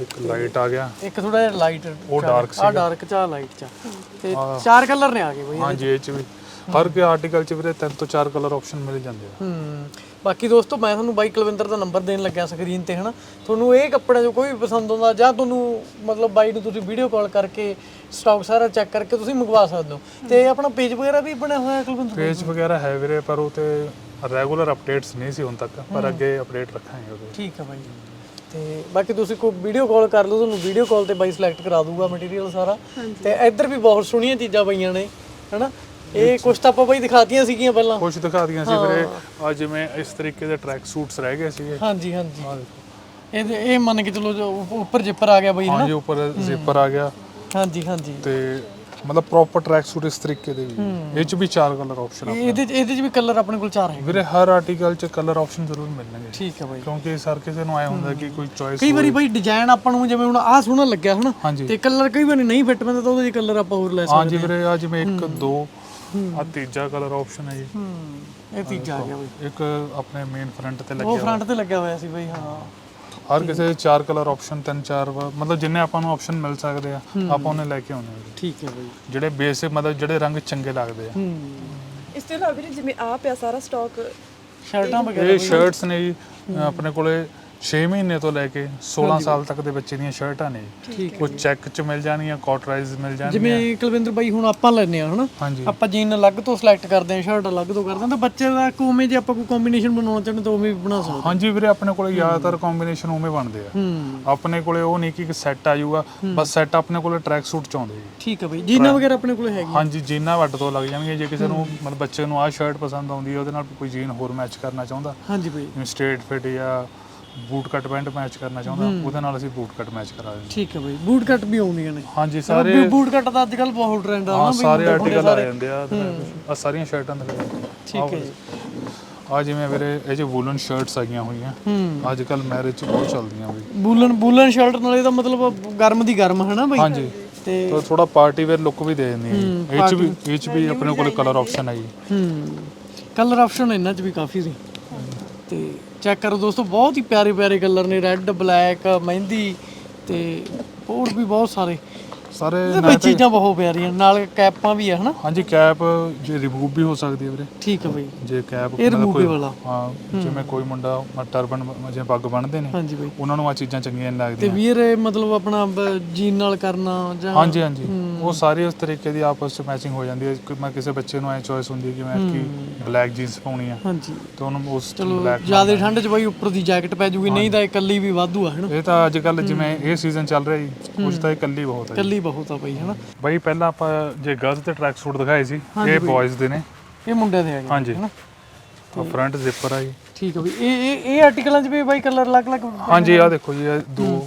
ਇੱਕ ਲਾਈਟ ਆ ਗਿਆ। ਇੱਕ ਥੋੜਾ ਜਿਹਾ ਲਾਈਟ ਉਹ dark ਆ ਡਾਰਕ ਚ ਆ। ਲਾਈਟ ਚ ਤੇ ਚਾਰ ਕਲਰ ਨੇ ਆ ਗਏ ਬਾਈ ਹਾਂਜੀ ਇਹ ਚ ਵੀ। ਹਰ ਕੇ ਆਰਟੀਕਲ ਚ ਵੀਰੇ ਤਿੰਨ ਤੋਂ ਚਾਰ ਕਲਰ ਆਪਸ਼ਨ ਮਿਲ ਜਾਂਦੇ ਆ। ਹੂੰ। ਬਾਕੀ ਦੋਸਤੋ ਮੈਂ ਤੁਹਾਨੂੰ ਬਾਈ ਕੁਲਵਿੰਦਰ ਦਾ ਨੰਬਰ ਦੇਣ ਲੱਗਿਆ ਸਕਰੀਨ ਤੇ ਹਨਾ? ਤੁਹਾਨੂੰ ਇਹ ਕੱਪੜਿਆਂ ਚੋਂ ਕੋਈ ਵੀ ਪਸੰਦ ਆਉਂਦਾ ਜਾਂ ਤੁਹਾਨੂੰ ਮਤਲਬ ਬਾਈ ਨੂੰ ਤੁਸੀਂ ਵੀਡੀਓ ਕਾਲ ਕਰਕੇ ਸਟਾਕ ਸਾਰਾ ਚੈੱਕ ਕਰਕੇ ਤੁਸੀਂ ਮੰਗਵਾ ਸਕਦੇ ਹੋ। ਤੇ ਆਪਣਾ ਪੇਜ ਵਗੈਰਾ ਵੀ ਬਣਿਆ ਹੋਇਆ ਕੁਲਵਿੰਦਰ? ਪੇਜ ਵਗੈਰਾ ਹੈ ਵੀਰੇ ਪਰ ਉਹ ਤੇ ਰੈਗੂਲਰ ਅਪਡੇਟਸ ਨਹੀਂ ਸੀ ਹੁਣ ਤੱਕ ਪਰ ਅੱਗੇ ਅਪਡੇਟ ਰੱਖਾਂਗੇ ਉਹਦੇ। ਠੀਕ ਹੈ ਬਾਈ। ਤੇ ਬਾਕੀ ਤੁਸੀਂ ਕੋਈ ਵੀਡੀਓ ਕਾਲ ਕਰ ਲਓ ਤੁਹਾਨੂੰ ਵੀਡੀਓ ਕਾਲ ਤੇ ਬਾਈ ਸਿਲੈਕਟ ਕਰਾ ਦੂਗਾ ਮਟੀਰੀਅਲ ਸਾਰਾ। ਤੇ ਇੱਧਰ ਵੀ ਬਹੁਤ ਸੋਹਣੀਆਂ ਚੀਜ਼ਾਂ ਪਈਆਂ ਨੇ ਹਨਾ? ਇਹ ਕੁਛ ਤਾਂ ਆਪਾਂ ਬਾਈ ਦਿਖਾਤੀਆਂ ਸੀਗੀਆਂ ਪਹਿਲਾਂ। ਕੁਝ ਦਿਖਾ ਦੀਆਂ ਸੀ ਵੀਰੇ। ਆ ਜਿਵੇਂ ਇਸ ਤਰੀਕੇ ਦੇ ਟਰੈਕ ਸੂਟਸ ਰਹਿ ਗਏ ਸੀਗੇ। ਹਾਂਜੀ ਹਾਂਜੀ। ਆ ਦੇਖੋ। ਇਹ ਇਹ ਮੰਨ ਕੇ ਚਲੋ ਜੋ ਉਪ- ਉੱਪਰ ਜਿੱਪਰ ਆ ਗਿਆ ਬਾਈ ਹਨਾ? ਹਾਂਜੀ ਉੱਪਰ ਜ਼ਿਪਰ ਆ ਗਿਆ। ਹਾਂਜੀ ਹਾਂਜੀ। ਤੇ ਮਤਲਬ ਪ੍ਰੋਪਰ ਟਰੈਕ ਸੂਟ ਇਸ ਤਰੀਕੇ ਦੇ ਵੀ। ਇਹ ਚ ਵੀ ਚਾਰ ਕਲਰ ਆਪਸ਼ਨ ਆ ਇਹਦੇ ਚ ਇਹਦੇ ਚ ਵੀ ਕਲਰ ਆਪਣੇ ਕੋਲ ਚਾਰ ਹੈ ਵੀਰੇ ਹਰ ਆਰਟੀਕਲ ਚ ਕਲਰ ਆਪਸ਼ਨ ਜ਼ਰੂਰ ਮਿਲਣਗੇ। ਠੀਕ ਹੈ ਬਾਈ। ਕਿਉਂਕਿ ਸਰ ਕਿਸੇ ਨੂੰ ਆਇਆ ਹੁੰਦਾ ਕਿ ਕੋਈ ਚੋਇਸ ਕਈ ਵਾਰੀ ਬਾਈ ਡਿਜ਼ਾਈਨ ਆਪਾਂ ਨੂੰ ਜਿਵੇਂ ਹੁਣ ਆਹ ਸੋਹਣਾ ਲੱਗਿਆ ਹਨਾ? ਹਾਂਜੀ। ਤੇ ਕਲਰ ਕਈ ਵਾਰੀ ਨਹੀਂ ਫਿੱਟ ਪੈਂਦਾ ਤਾਂ ਉਹਦੇ ਚ ਕਲਰ ਆਪਾਂ ਹੋਰ ਲੈ ਸਕਦੇ ਹਾਂਜੀ ਵੀਰੇ ਆ ਜਿਵੇਂ 1 2 ਆ ਤੀਜਾ ਕਲਰ ਆਪਸ਼ਨ ਹੈ ਜੀ। ਹੂੰ ਇਹ ਤੀਜਾ ਆ ਗਿਆ ਬਾਈ। ਇੱਕ ਆਪਣੇ ਮੇਨ ਫਰੰਟ ਤੇ ਉਹ ਲੱਗਿਆ ਫਰੰਟ ਤੇ ਲੱਗਿਆ ਹੋਇਆ ਸੀ ਬਾਈ ਹਾਂ। ਹਰ ਕਿਸੇ ਦੇ ਚਾਰ ਕਲਰ ਆਪਸ਼ਨ ਤਿੰਨ ਚਾਰ ਵਾ- ਮਤਲਬ ਜਿੰਨੇ ਆਪਾਂ ਨੂੰ ਆਪਸ਼ਨ ਮਿਲ ਸਕਦੇ ਆ ਆਪਾਂ ਉਹਨੇ ਲੈ ਕੇ ਆਉਣੇ ਆ ਠੀਕ ਹੈ ਬਾਈ। ਜਿਹੜੇ ਬੇਸਿਕ ਮਤਲਬ ਜਿਹੜੇ ਰੰਗ ਚੰਗੇ ਲੱਗਦੇ ਆ। ਹੂੰ। ਇਸ ਤੋਂ ਇਲਾਵਾ ਵੀਰੇ ਜਿਵੇਂ ਆ ਪਿਆ ਸਾਰਾ ਸਟਾਕ ਸ਼ਰਟਾਂ ਵਗੈਰਾ ਇਹ ਸ਼ਰਟਸ ਨੇ ਜੀ ਆਪਣੇ ਕੋਲੇ 6 ਮਹੀਨੇ ਤੋਂ ਲੈ ਕੇ 16 ਸਾਲ ਤੱਕ ਦੇ ਬੱਚੇ ਦੀਆਂ ਸ਼ਰਟਾਂ ਨੇ। ਉਹ ਚੈੱਕ ਚ ਮਿਲ ਜਾਣਗੀਆਂ ਕਾਟਰਾਈਜ਼ ਮਿਲ ਜਾਣਗੀਆਂ। ਜਿਵੇਂ ਕੁਲਵਿੰਦਰ ਬਾਈ ਹੁਣ ਆਪਾਂ ਲੈਨੇ ਆ ਹਨਾ? ਆਪਾਂ ਜੀਨ ਅਲੱਗ ਤੋਂ ਸਿਲੈਕਟ ਕਰਦੇ ਆ ਸ਼ਰਟ ਅਲੱਗ ਤੋਂ ਕਰਦੇ ਆ ਤਾਂ ਬੱਚੇ ਦਾ ਕੋਵੇਂ ਜੇ ਆਪਾਂ ਕੋਈ ਕੰਬੀਨੇਸ਼ਨ ਬਣਾਉਣਾ ਚਾਹੁੰਦੇ ਤਾਂ ਉਵੇਂ ਵੀ ਬਣਾ ਸਕਦੇ ਹਾਂਜੀ ਵੀਰੇ ਆਪਣੇ ਕੋਲੇ ਜ਼ਿਆਦਾਤਰ ਕੰਬੀਨੇਸ਼ਨ ਉਵੇਂ ਬਣਦੇ ਆ। ਆਪਣੇ ਕੋਲੇ ਉਹ ਨਹੀਂ ਕਿ ਇੱਕ ਸੈੱਟ ਆ ਜਾਊਗਾ ਬਸ ਸੈੱਟ ਆਪਣੇ ਕੋਲੇ ਟਰੈਕ ਸੂਟ ਚ ਆਉਂਦੇ ਜੀ ਠੀਕ ਹੈ ਬਾਈ। ਜੀਨਾਂ ਵਗੈਰਾ ਆਪਣੇ ਕੋਲ ਹੈਗੀ ਹਾਂਜੀ ਜੀਨਾਂ ਵੱਡ ਤੋਂ ਲੱਗ ਜਾਣਗੀਆਂ ਜੇ ਕਿਸੇ ਨੂੰ ਮਤਲਬ ਬੱਚੇ ਨੂੰ ਆਹ ਸ਼ਰਟ ਪਸੰਦ ਆਉਂਦੀ ਹੈ ਉਹਦੇ ਨਾਲ ਕੋਈ ਜੀਨ ਹੋਰ ਮੈਚ ਕਰਨਾ ਚਾਹੁੰਦਾ। ਹਾਂਜੀ ਬਾਈ। ਸਟ੍ਰੇਟ ਫਿਟ ਜਾਂ ਬੂਟ ਕੱਟ ਪੈਂਟ ਮੈਚ ਕਰਨਾ ਚਾਹੁੰਦਾ ਉਹਦੇ ਨਾਲ ਅਸੀਂ ਬੂਟ ਕੱਟ ਮੈਚ ਕਰਾ ਦਿੰਦੇ ਠੀਕ ਹੈ ਬਾਈ ਬੂਟ ਕੱਟ ਵੀ ਆਉਂਦੀਆਂ ਨੇ। ਹਾਂਜੀ ਸਾਰੇ ਬੂਟ ਕੱਟ ਦਾ ਅੱਜ ਕੱਲ ਬਹੁਤ ਟ੍ਰੈਂਡ ਆ ਨਾ ਸਾਰੇ ਆਰਟੀਕਲ ਆ ਜਾਂਦੇ ਆ ਆ ਸਾਰੀਆਂ ਸ਼ਰਟਾਂ ਦੇ ਠੀਕ ਹੈ ਜੀ। ਆ ਜਿਵੇਂ ਵੀਰੇ ਇਹ ਜੋ ਵੂਲਨ ਸ਼ਰਟਸ ਆਗੀਆਂ ਹੋਈਆਂ ਅੱਜ ਕੱਲ ਮੈਰਿਜ ਚ ਬਹੁਤ ਚੱਲਦੀਆਂ ਬਈ। ਬੂਲਨ ਬੂਲਨ ਸ਼ਰਟ ਨਾਲ ਇਹਦਾ ਮਤਲਬ ਗਰਮ ਦੀ ਗਰਮ ਹੈ ਨਾ ਬਾਈ? ਹਾਂਜੀ। ਤੇ ਤਾਂ ਥੋੜਾ ਪਾਰਟੀ ਵੇਅਰ ਲੁੱਕ ਵੀ ਦੇ ਦਿੰਦੀ ਹੈ ਇਹ ਚ ਵੀ ਇਹ ਚ ਵੀ ਆਪਣੇ ਕੋਲ ਕਲਰ ਆਪਸ਼ਨ ਹੈ ਜੀ ਹੂੰ। ਕਲਰ ਆਪਸ਼ਨ ਇਹਨਾਂ 'ਚ ਵੀ ਕਾਫੀ ਸੀ। ਤੇ ਚੈੱਕ ਕਰੋ ਦੋਸਤੋ, ਬਹੁਤ ਹੀ ਪਿਆਰੇ ਪਿਆਰੇ ਕਲਰ ਨੇ ਰੈੱਡ ਬਲੈਕ ਮਹਿੰਦੀ ਤੇ ਹੋਰ ਵੀ ਬਹੁਤ ਸਾਰੇ। ਸਾਰੇ ਬਈ ਚੀਜ਼ਾਂ ਬਹੁਤ ਪਿਆਰੀਆਂ ਨਾਲ ਕੈਪਾਂ ਵੀ ਆ ਹਨਾ? ਹਾਂਜੀ ਕੈਪ ਜੇ ਰਿਮੂਵ ਵੀ ਹੋ ਸਕਦੀ ਹੈ ਵੀਰੇ। ਠੀਕ ਹੈ ਬਾਈ। ਜੇ ਕੈਪ ਇਹ removable ਵਾਲਾ। ਹਾਂ ਜਿਵੇਂ ਕੋਈ ਮੁੰਡਾ ਟਰਬਨ ਜਿਵੇਂ ਪੱਗ ਬੰਨਦੇ ਨੇ ਹਾਂਜੀ ਬਾਈ। ਉਹਨਾਂ ਨੂੰ ਆ ਚੀਜ਼ਾਂ ਚੰਗੀਆਂ ਨਹੀਂ ਤੇ ਲੱਗਦੀਆਂ। ਵੀਰ ਇਹ ਮਤਲਬ ਆਪਣਾ ਜੀਨ ਨਾਲ ਕਰਨਾ ਜਾਂ ਹਾਂਜੀ ਹਾਂਜੀ। ਉਹ ਸਾਰੇ ਉਸ ਤਰੀਕੇ ਦੀ ਆਪਸ ਵਿੱਚ ਮੈਚਿੰਗ ਹੋ ਜਾਂਦੀ ਹੈ। ਕਿ ਮੈਂ ਕਿਸੇ ਬੱਚੇ ਨੂੰ ਐ ਚੋਇਸ ਹੁੰਦੀ ਹੈ ਕਿ ਮੈਂ ਕਿ ਬਲੈਕ ਜੀਨਸ ਪਾਉਣੀ ਆ। ਹਾਂਜੀ। ਤੇ ਉਹਨੂੰ ਉਸ ਚਲੋ ਬਲੈਕ ਜ਼ਿਆਦਾ ਠੰਡ 'ਚ ਬਾਈ ਉੱਪਰ ਦੀ ਜੈਕਟ ਪੈ ਜੂਗੀ ਨਹੀਂ ਤਾਂ ਇਹ ਕੱਲੀ ਵੀ ਵਾਧੂ ਆ ਹਨਾ? ਇਹ ਤਾਂ ਅੱਜ ਕੱਲ ਜਿਵੇਂ ਇਹ ਸੀਜ਼ਨ ਚੱਲ ਰਿਹਾ ਜੀ ਉਸ ਤਾਂ ਇਹ ਕੱਲੀ ਬਹੁਤ ਹੈ ਜੀ। ਕੱਲੀ ਬਹੁਤ ਆ ਬਾਈ ਹਨਾ? ਬਾਈ ਪਹਿਲਾਂ ਆਪਾਂ ਜੇ ਗਰਲਸ ਦੇ ਟਰੈਕ ਸੂਟ ਦਿਖਾਏ ਸੀ ਇਹ ਬॉयਜ਼ ਦੇ ਨੇ। ਇਹ ਮੁੰਡਿਆਂ ਦੇ ਹੈਗੇ ਹਾਂਜੀ। ਹਨਾ? ਆ ਫਰੰਟ ਜ਼ਿਪਰ ਆ ਜੀ ਠੀਕ ਹੈ ਬਈ। ਇਹ ਇਹ ਇਹ ਆਰਟੀਕਲਾਂ 'ਚ ਵੀ ਬਾਈ ਕਲਰ ਅਲੱਗ-ਅਲੱਗ ਹਾਂਜੀ ਆ ਦੇਖੋ ਜੀ ਇਹ ਦੋ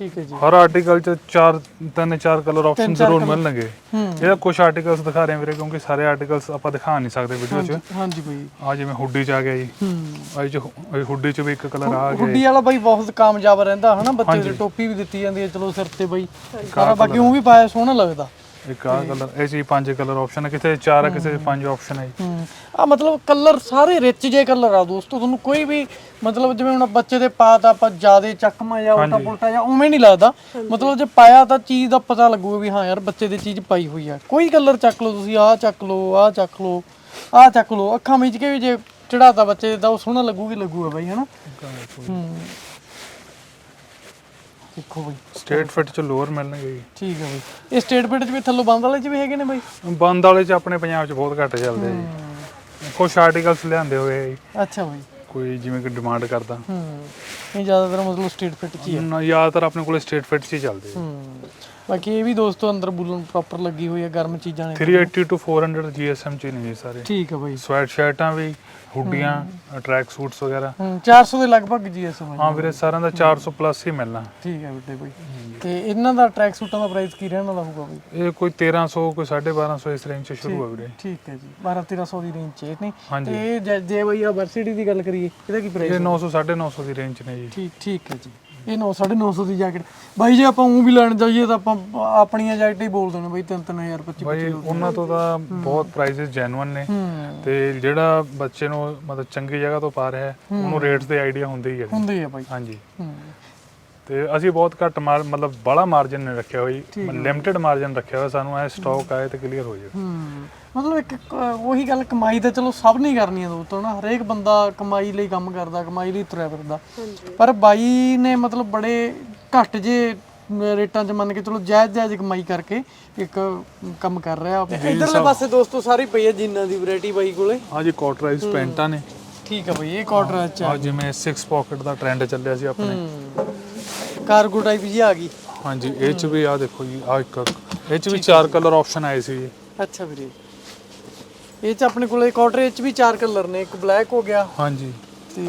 ਠੀਕ ਹੈ ਜੀ। ਹਰ ਆਰਟੀਕਲ ਚ ਚਾਰ ਤਿੰਨ ਚਾਰ ਕਲਰ ਆਪਸ਼ਨ ਜ਼ਰੂਰ ਮਿਲਣਗੇ। ਇਹਦਾ ਕੁਝ ਆਰਟੀਕਲਸ ਦਿਖਾ ਰਹੇ ਹਾਂ ਵੀਰੇ ਕਿਉਂਕਿ ਸਾਰੇ ਆਰਟੀਕਲਸ ਆਪਾਂ ਦਿਖਾ ਨਹੀਂ ਸਕਦੇ ਵੀਡੀਓ 'ਚ। ਹਾਂਜੀ ਬਈ। ਆ ਜਿਵੇਂ ਹੁੱਡੀ ਚ ਆ ਗਿਆ ਜੀ। ਹੂੰ। ਆ ਜੋ ਹੁੱਡੀ ਚ ਵੀ ਇੱਕ ਕਲਰ ਆ ਗਿਆ ਹੁੱਡੀ ਵਾਲਾ ਬਾਈ ਬਹੁਤ ਕਾਮਯਾਬ ਰਹਿੰਦਾ ਹਨਾ ਬੱਚੇ ਦੇ ਟੋਪੀ ਵੀ ਦਿੱਤੀ ਜਾਂਦੀ ਹੈ ਚਲੋ ਸਿਰ ਤੇ ਬਾਈ। ਸਾਰਾ ਬਾਕੀ ਉਹ ਵੀ ਪਾਇਆ ਸੋਹਣਾ ਲੱਗਦਾ। ਇੱਕ ਆ ਕਲਰ ਇਹ ਵੀ ਪੰਜ ਕਲਰ ਆਪਸ਼ਨ ਹੈ 'ਚ ਚਾਰ ਆ ਕਿਸੇ ਪੰਜ ਆਪਸ਼ਨ ਹੈ ਜੀ। ਹੂੰ। ਆ ਮਤਲਬ ਕਲਰ ਸਾਰੇ ਰਿਚ ਜੇ ਕਲਰ ਆ ਦੋਸਤੋ ਤੁਹਾਨੂੰ ਕੋਈ ਵੀ ਮਤਲਬ ਜਿਵੇਂ ਹੁਣ ਬੱਚੇ ਦੇ ਪਾ ਤਾਂ ਆਪਾਂ ਜਿਆਦੇ ਚੱਕਮਾ ਜਾਂ ਉਲਟਾ ਪੁਲਟਾ ਜਾਂ ਉਵੇਂ ਨਹੀਂ ਲੱਗਦਾ। ਮਤਲਬ ਜੇ ਪਾਇਆ ਤਾਂ ਚੀਜ਼ ਦਾ ਪਤਾ ਲੱਗੂਗਾ ਵੀ ਹਾਂ ਯਾਰ ਬੱਚੇ ਦੀ ਚੀਜ਼ ਪਾਈ ਹੋਈ ਆ। ਕੋਈ ਕਲਰ ਚੱਕ ਲਓ ਤੁਸੀਂ ਆਹ ਚੱਕ ਲਓ ਆਹ ਚੱਕ ਲਓ ਆਹ ਚੱਕ ਲਓ। ਅੱਖਾਂ ਵਿੱਚ ਕੇ ਵੀ ਜੇ ਚੜਾਤਾ ਬੱਚੇ ਦਾ ਉਹ ਸੋਹਣਾ ਲੱਗੂਗੀ ਲੱਗੂਗਾ ਬਾਈ ਹਨਾ? ਹੂੰ। ਦੇਖੋ ਬਾਈ। ਸਟੇਟ ਫਿਟ ਚ ਲੋਅਰ ਮਿਲਣਗੇ ਜੀ। ਠੀਕ ਹੈ ਬਾਈ। ਇਹ ਸਟੇਟ ਫਿਟ ਚ ਵੀ ਥੱਲੋਂ ਬੰਦ ਵਾਲੇ ਚ ਵੀ ਹੈਗੇ ਨੇ ਬਾਈ? ਬੰਦ ਵਾਲੇ ਚ ਆਪਣੇ ਪੰਜਾਬ ਚ ਬਹੁਤ ਘੱਟ ਚੱਲਦੇ ਆ ਜੀ। ਕੁਝ ਆਰਟੀਕਲਸ ਲਿਆਂਦੇ ਹੋਏ ਆ ਜੀ। ਅੱਛਾ ਬਾਈ। ਕੋਈ ਜਿਵੇਂ ਕਿ ਡਿਮਾਂਡ ਕਰਦਾ। ਹੂੰ। ਇਹ ਜ਼ਿਆਦਾਤਰ ਮਤਲਬ ਸਟੇਟ ਫਿਟ ਚ ਹੀ ਆ। ਨਾ ਜ਼ਿਆਦਾਤਰ ਆਪਣੇ ਕੋਲੇ ਸਟੇਟ ਫਿਟ ਚ ਹੀ ਚੱਲਦੇ ਆ। ਹੂੰ। ਬਾਕੀ ਇਹ ਵੀ ਦੋਸਤੋ ਅੰਦਰ ਬੁੱਲਨ ਪ੍ਰੋਪਰ ਲੱਗੀ ਹੋਈ ਹੈ ਗਰਮ ਚੀਜ਼ਾਂ ਨੇ। 380 ਟੂ 400 GSM ਚ ਹੀ ਨੇ ਜੀ ਸਾਰੇ। ਠੀਕ ਹੈ ਬਾਈ। ਸਵੈਟ ਸ਼ਰਟਾਂ ਵੀ। ਹੁੱਡੀਆਂ ਟਰੈਕ ਸੂਟਸ ਵਗੈਰਾ। ਹੂੰ 400 ਦੇ ਲਗਭਗ ਜੀਐਸਐਮ ਹਾਂ ਵੀਰੇ ਸਾਰਿਆਂ ਦਾ 400 ਪਲੱਸ ਹੀ ਮਿਲਣਾ। ਠੀਕ ਹੈ ਬੇਟੇ ਬਾਈ। ਤੇ ਇਹਨਾਂ ਦਾ ਟਰੈਕ ਸੂਟਾਂ ਦਾ ਪ੍ਰਾਈਸ ਕੀ ਰਹਿਣ ਵਾਲਾ ਹੋਊਗਾ ਬਾਈ? ਇਹ ਕੋਈ 1300 ਕੋਈ 1250 ਇਸ ਰੇਂਜ ਚ ਸ਼ੁਰੂ ਹੈ ਵੀਰੇ। ਠੀਕ ਹੈ ਜੀ। 12 1300 ਦੀ ਰੇਂਜ ਚ ਨਹੀਂ। ਤੇ ਜੇ- ਜੇ ਬਾਈ ਆ ਵਰਸਿਟੀ ਦੀ ਗੱਲ ਕਰੀਏ ਇਹਦਾ ਕੀ ਪ੍ਰਾਈਸ ਇਹ 900 950 ਦੀ ਰੇਂਜ ਚ ਨੇ ਜੀ। ਠੀਕ ਠੀਕ ਹੈ ਜੀ। ਇਹ 9 950 ਦੀ ਜੈਕਟ ਬਾਈ ਜੇ ਆਪਾਂ ਉਹ ਵੀ ਲੈਣ ਜਾਈਏ ਤਾਂ ਆਪਾਂ ਆਪਣੀਆਂ ਜੈਕਟ ਹੀ ਬੋਲ ਦੇਣੇ ਬਾਈ 3 3000 25 ਬਾਈ ਉਹਨਾਂ ਤੋਂ ਤਾਂ ਬਹੁਤ ਪ੍ਰਾਈਸਸ ਜੈਨੂਅਨ ਨੇ। ਹੂੰ। ਤੇ ਜਿਹੜਾ ਬੱਚੇ ਨੂੰ ਮਤਲਬ ਚੰਗੀ ਜਗ੍ਹਾ ਤੋਂ ਪਾ ਰਿਹਾ ਹੈ ਉਹਨੂੰ ਰੇਟਸ ਦੇ ਆਈਡੀਆ ਹੁੰਦੇ ਹੀ ਹੈ ਹੁੰਦੇ ਆ ਬਾਈ। ਹਾਂਜੀ। ਹੂੰ। ਤੇ ਅਸੀਂ ਬਹੁਤ ਘੱਟ ਮਾਰ ਮਤਲਬ ਬੜਾ ਮਾਰਜਨ ਨਹੀਂ ਰੱਖਿਆ ਹੋਈ ਲਿਮਟਿਡ ਮਾਰਜਨ ਰੱਖਿਆ ਹੋਇਆ ਸਾਨੂੰ ਐ ਸਟਾਕ ਆਏ ਤੇ ਕਲੀਅਰ ਹੋ ਜਾਵੇ ਹੂੰ ਮਤਲਬ ਇੱਕ ਕ- ਉਹੀ ਗੱਲ ਕਮਾਈ ਤਾਂ ਚਲੋ ਸਭ ਨਹੀਂ ਕਰਨੀ ਆ ਦੋਸਤੋ ਨਾ। ਹਰੇਕ ਬੰਦਾ ਕਮਾਈ ਲਈ ਕੰਮ ਕਰਦਾ ਕਮਾਈ ਲਈ ਤੁਰਿਆ ਫਿਰਦਾ। ਪਰ ਬਾਈ ਨੇ ਮਤਲਬ ਬੜੇ ਘੱਟ ਜੇ ਰੇਟਾਂ 'ਚ ਮੰਨ ਕੇ ਚਲੋ ਜਾਇਜ਼ ਜਾਇਜ਼ ਕਮਾਈ ਕਰਕੇ ਇੱਕ ਕੰਮ ਕਰ ਰਿਹਾ ਇਧਰਲੇ ਪਾਸੇ ਦੋਸਤੋ ਸਾਰੀ ਪਈ ਹੈ ਜਿੰਨਾਂ ਦੀ ਵੈਰਾਈਟੀ ਬਾਈ ਕੋਲੇ। ਹਾਂਜੀ ਕਾਟਰਾਈਜ਼ ਪੈਂਟਾਂ ਨੇ। ਠੀਕ ਆ ਬਾਈ ਇਹ ਕਾਟਰ ਚ ਆ। ਜਿਵੇਂ 6 ਪਾਕਟ ਦਾ ਟ੍ਰੈਂਡ ਚੱਲਿਆ ਸੀ ਆਪਣੇ। ਕਾਰਗੋ ਟਾਈਪ ਜੀ ਆ ਗਈ। ਹਾਂਜੀ ਇਹ ਚ ਵੀ ਆ ਦੇਖੋ ਜੀ ਆ ਇੱਕ ਇਹ ਚ ਵੀ ਚਾਰ ਕਲਰ ਆਪਸ਼ਨ ਆਏ ਸੀ ਜੀ। ਅੱਛਾ ਵੀਰੇ। ਇਹ ਚ ਆਪਣੇ ਕੋਲੇ ਕਾਟਰ ਚ ਵੀ ਚਾਰ ਕਲਰ ਨੇ ਇੱਕ ਬਲੈਕ ਹੋ ਗਿਆ। ਹਾਂਜੀ। ਤੇ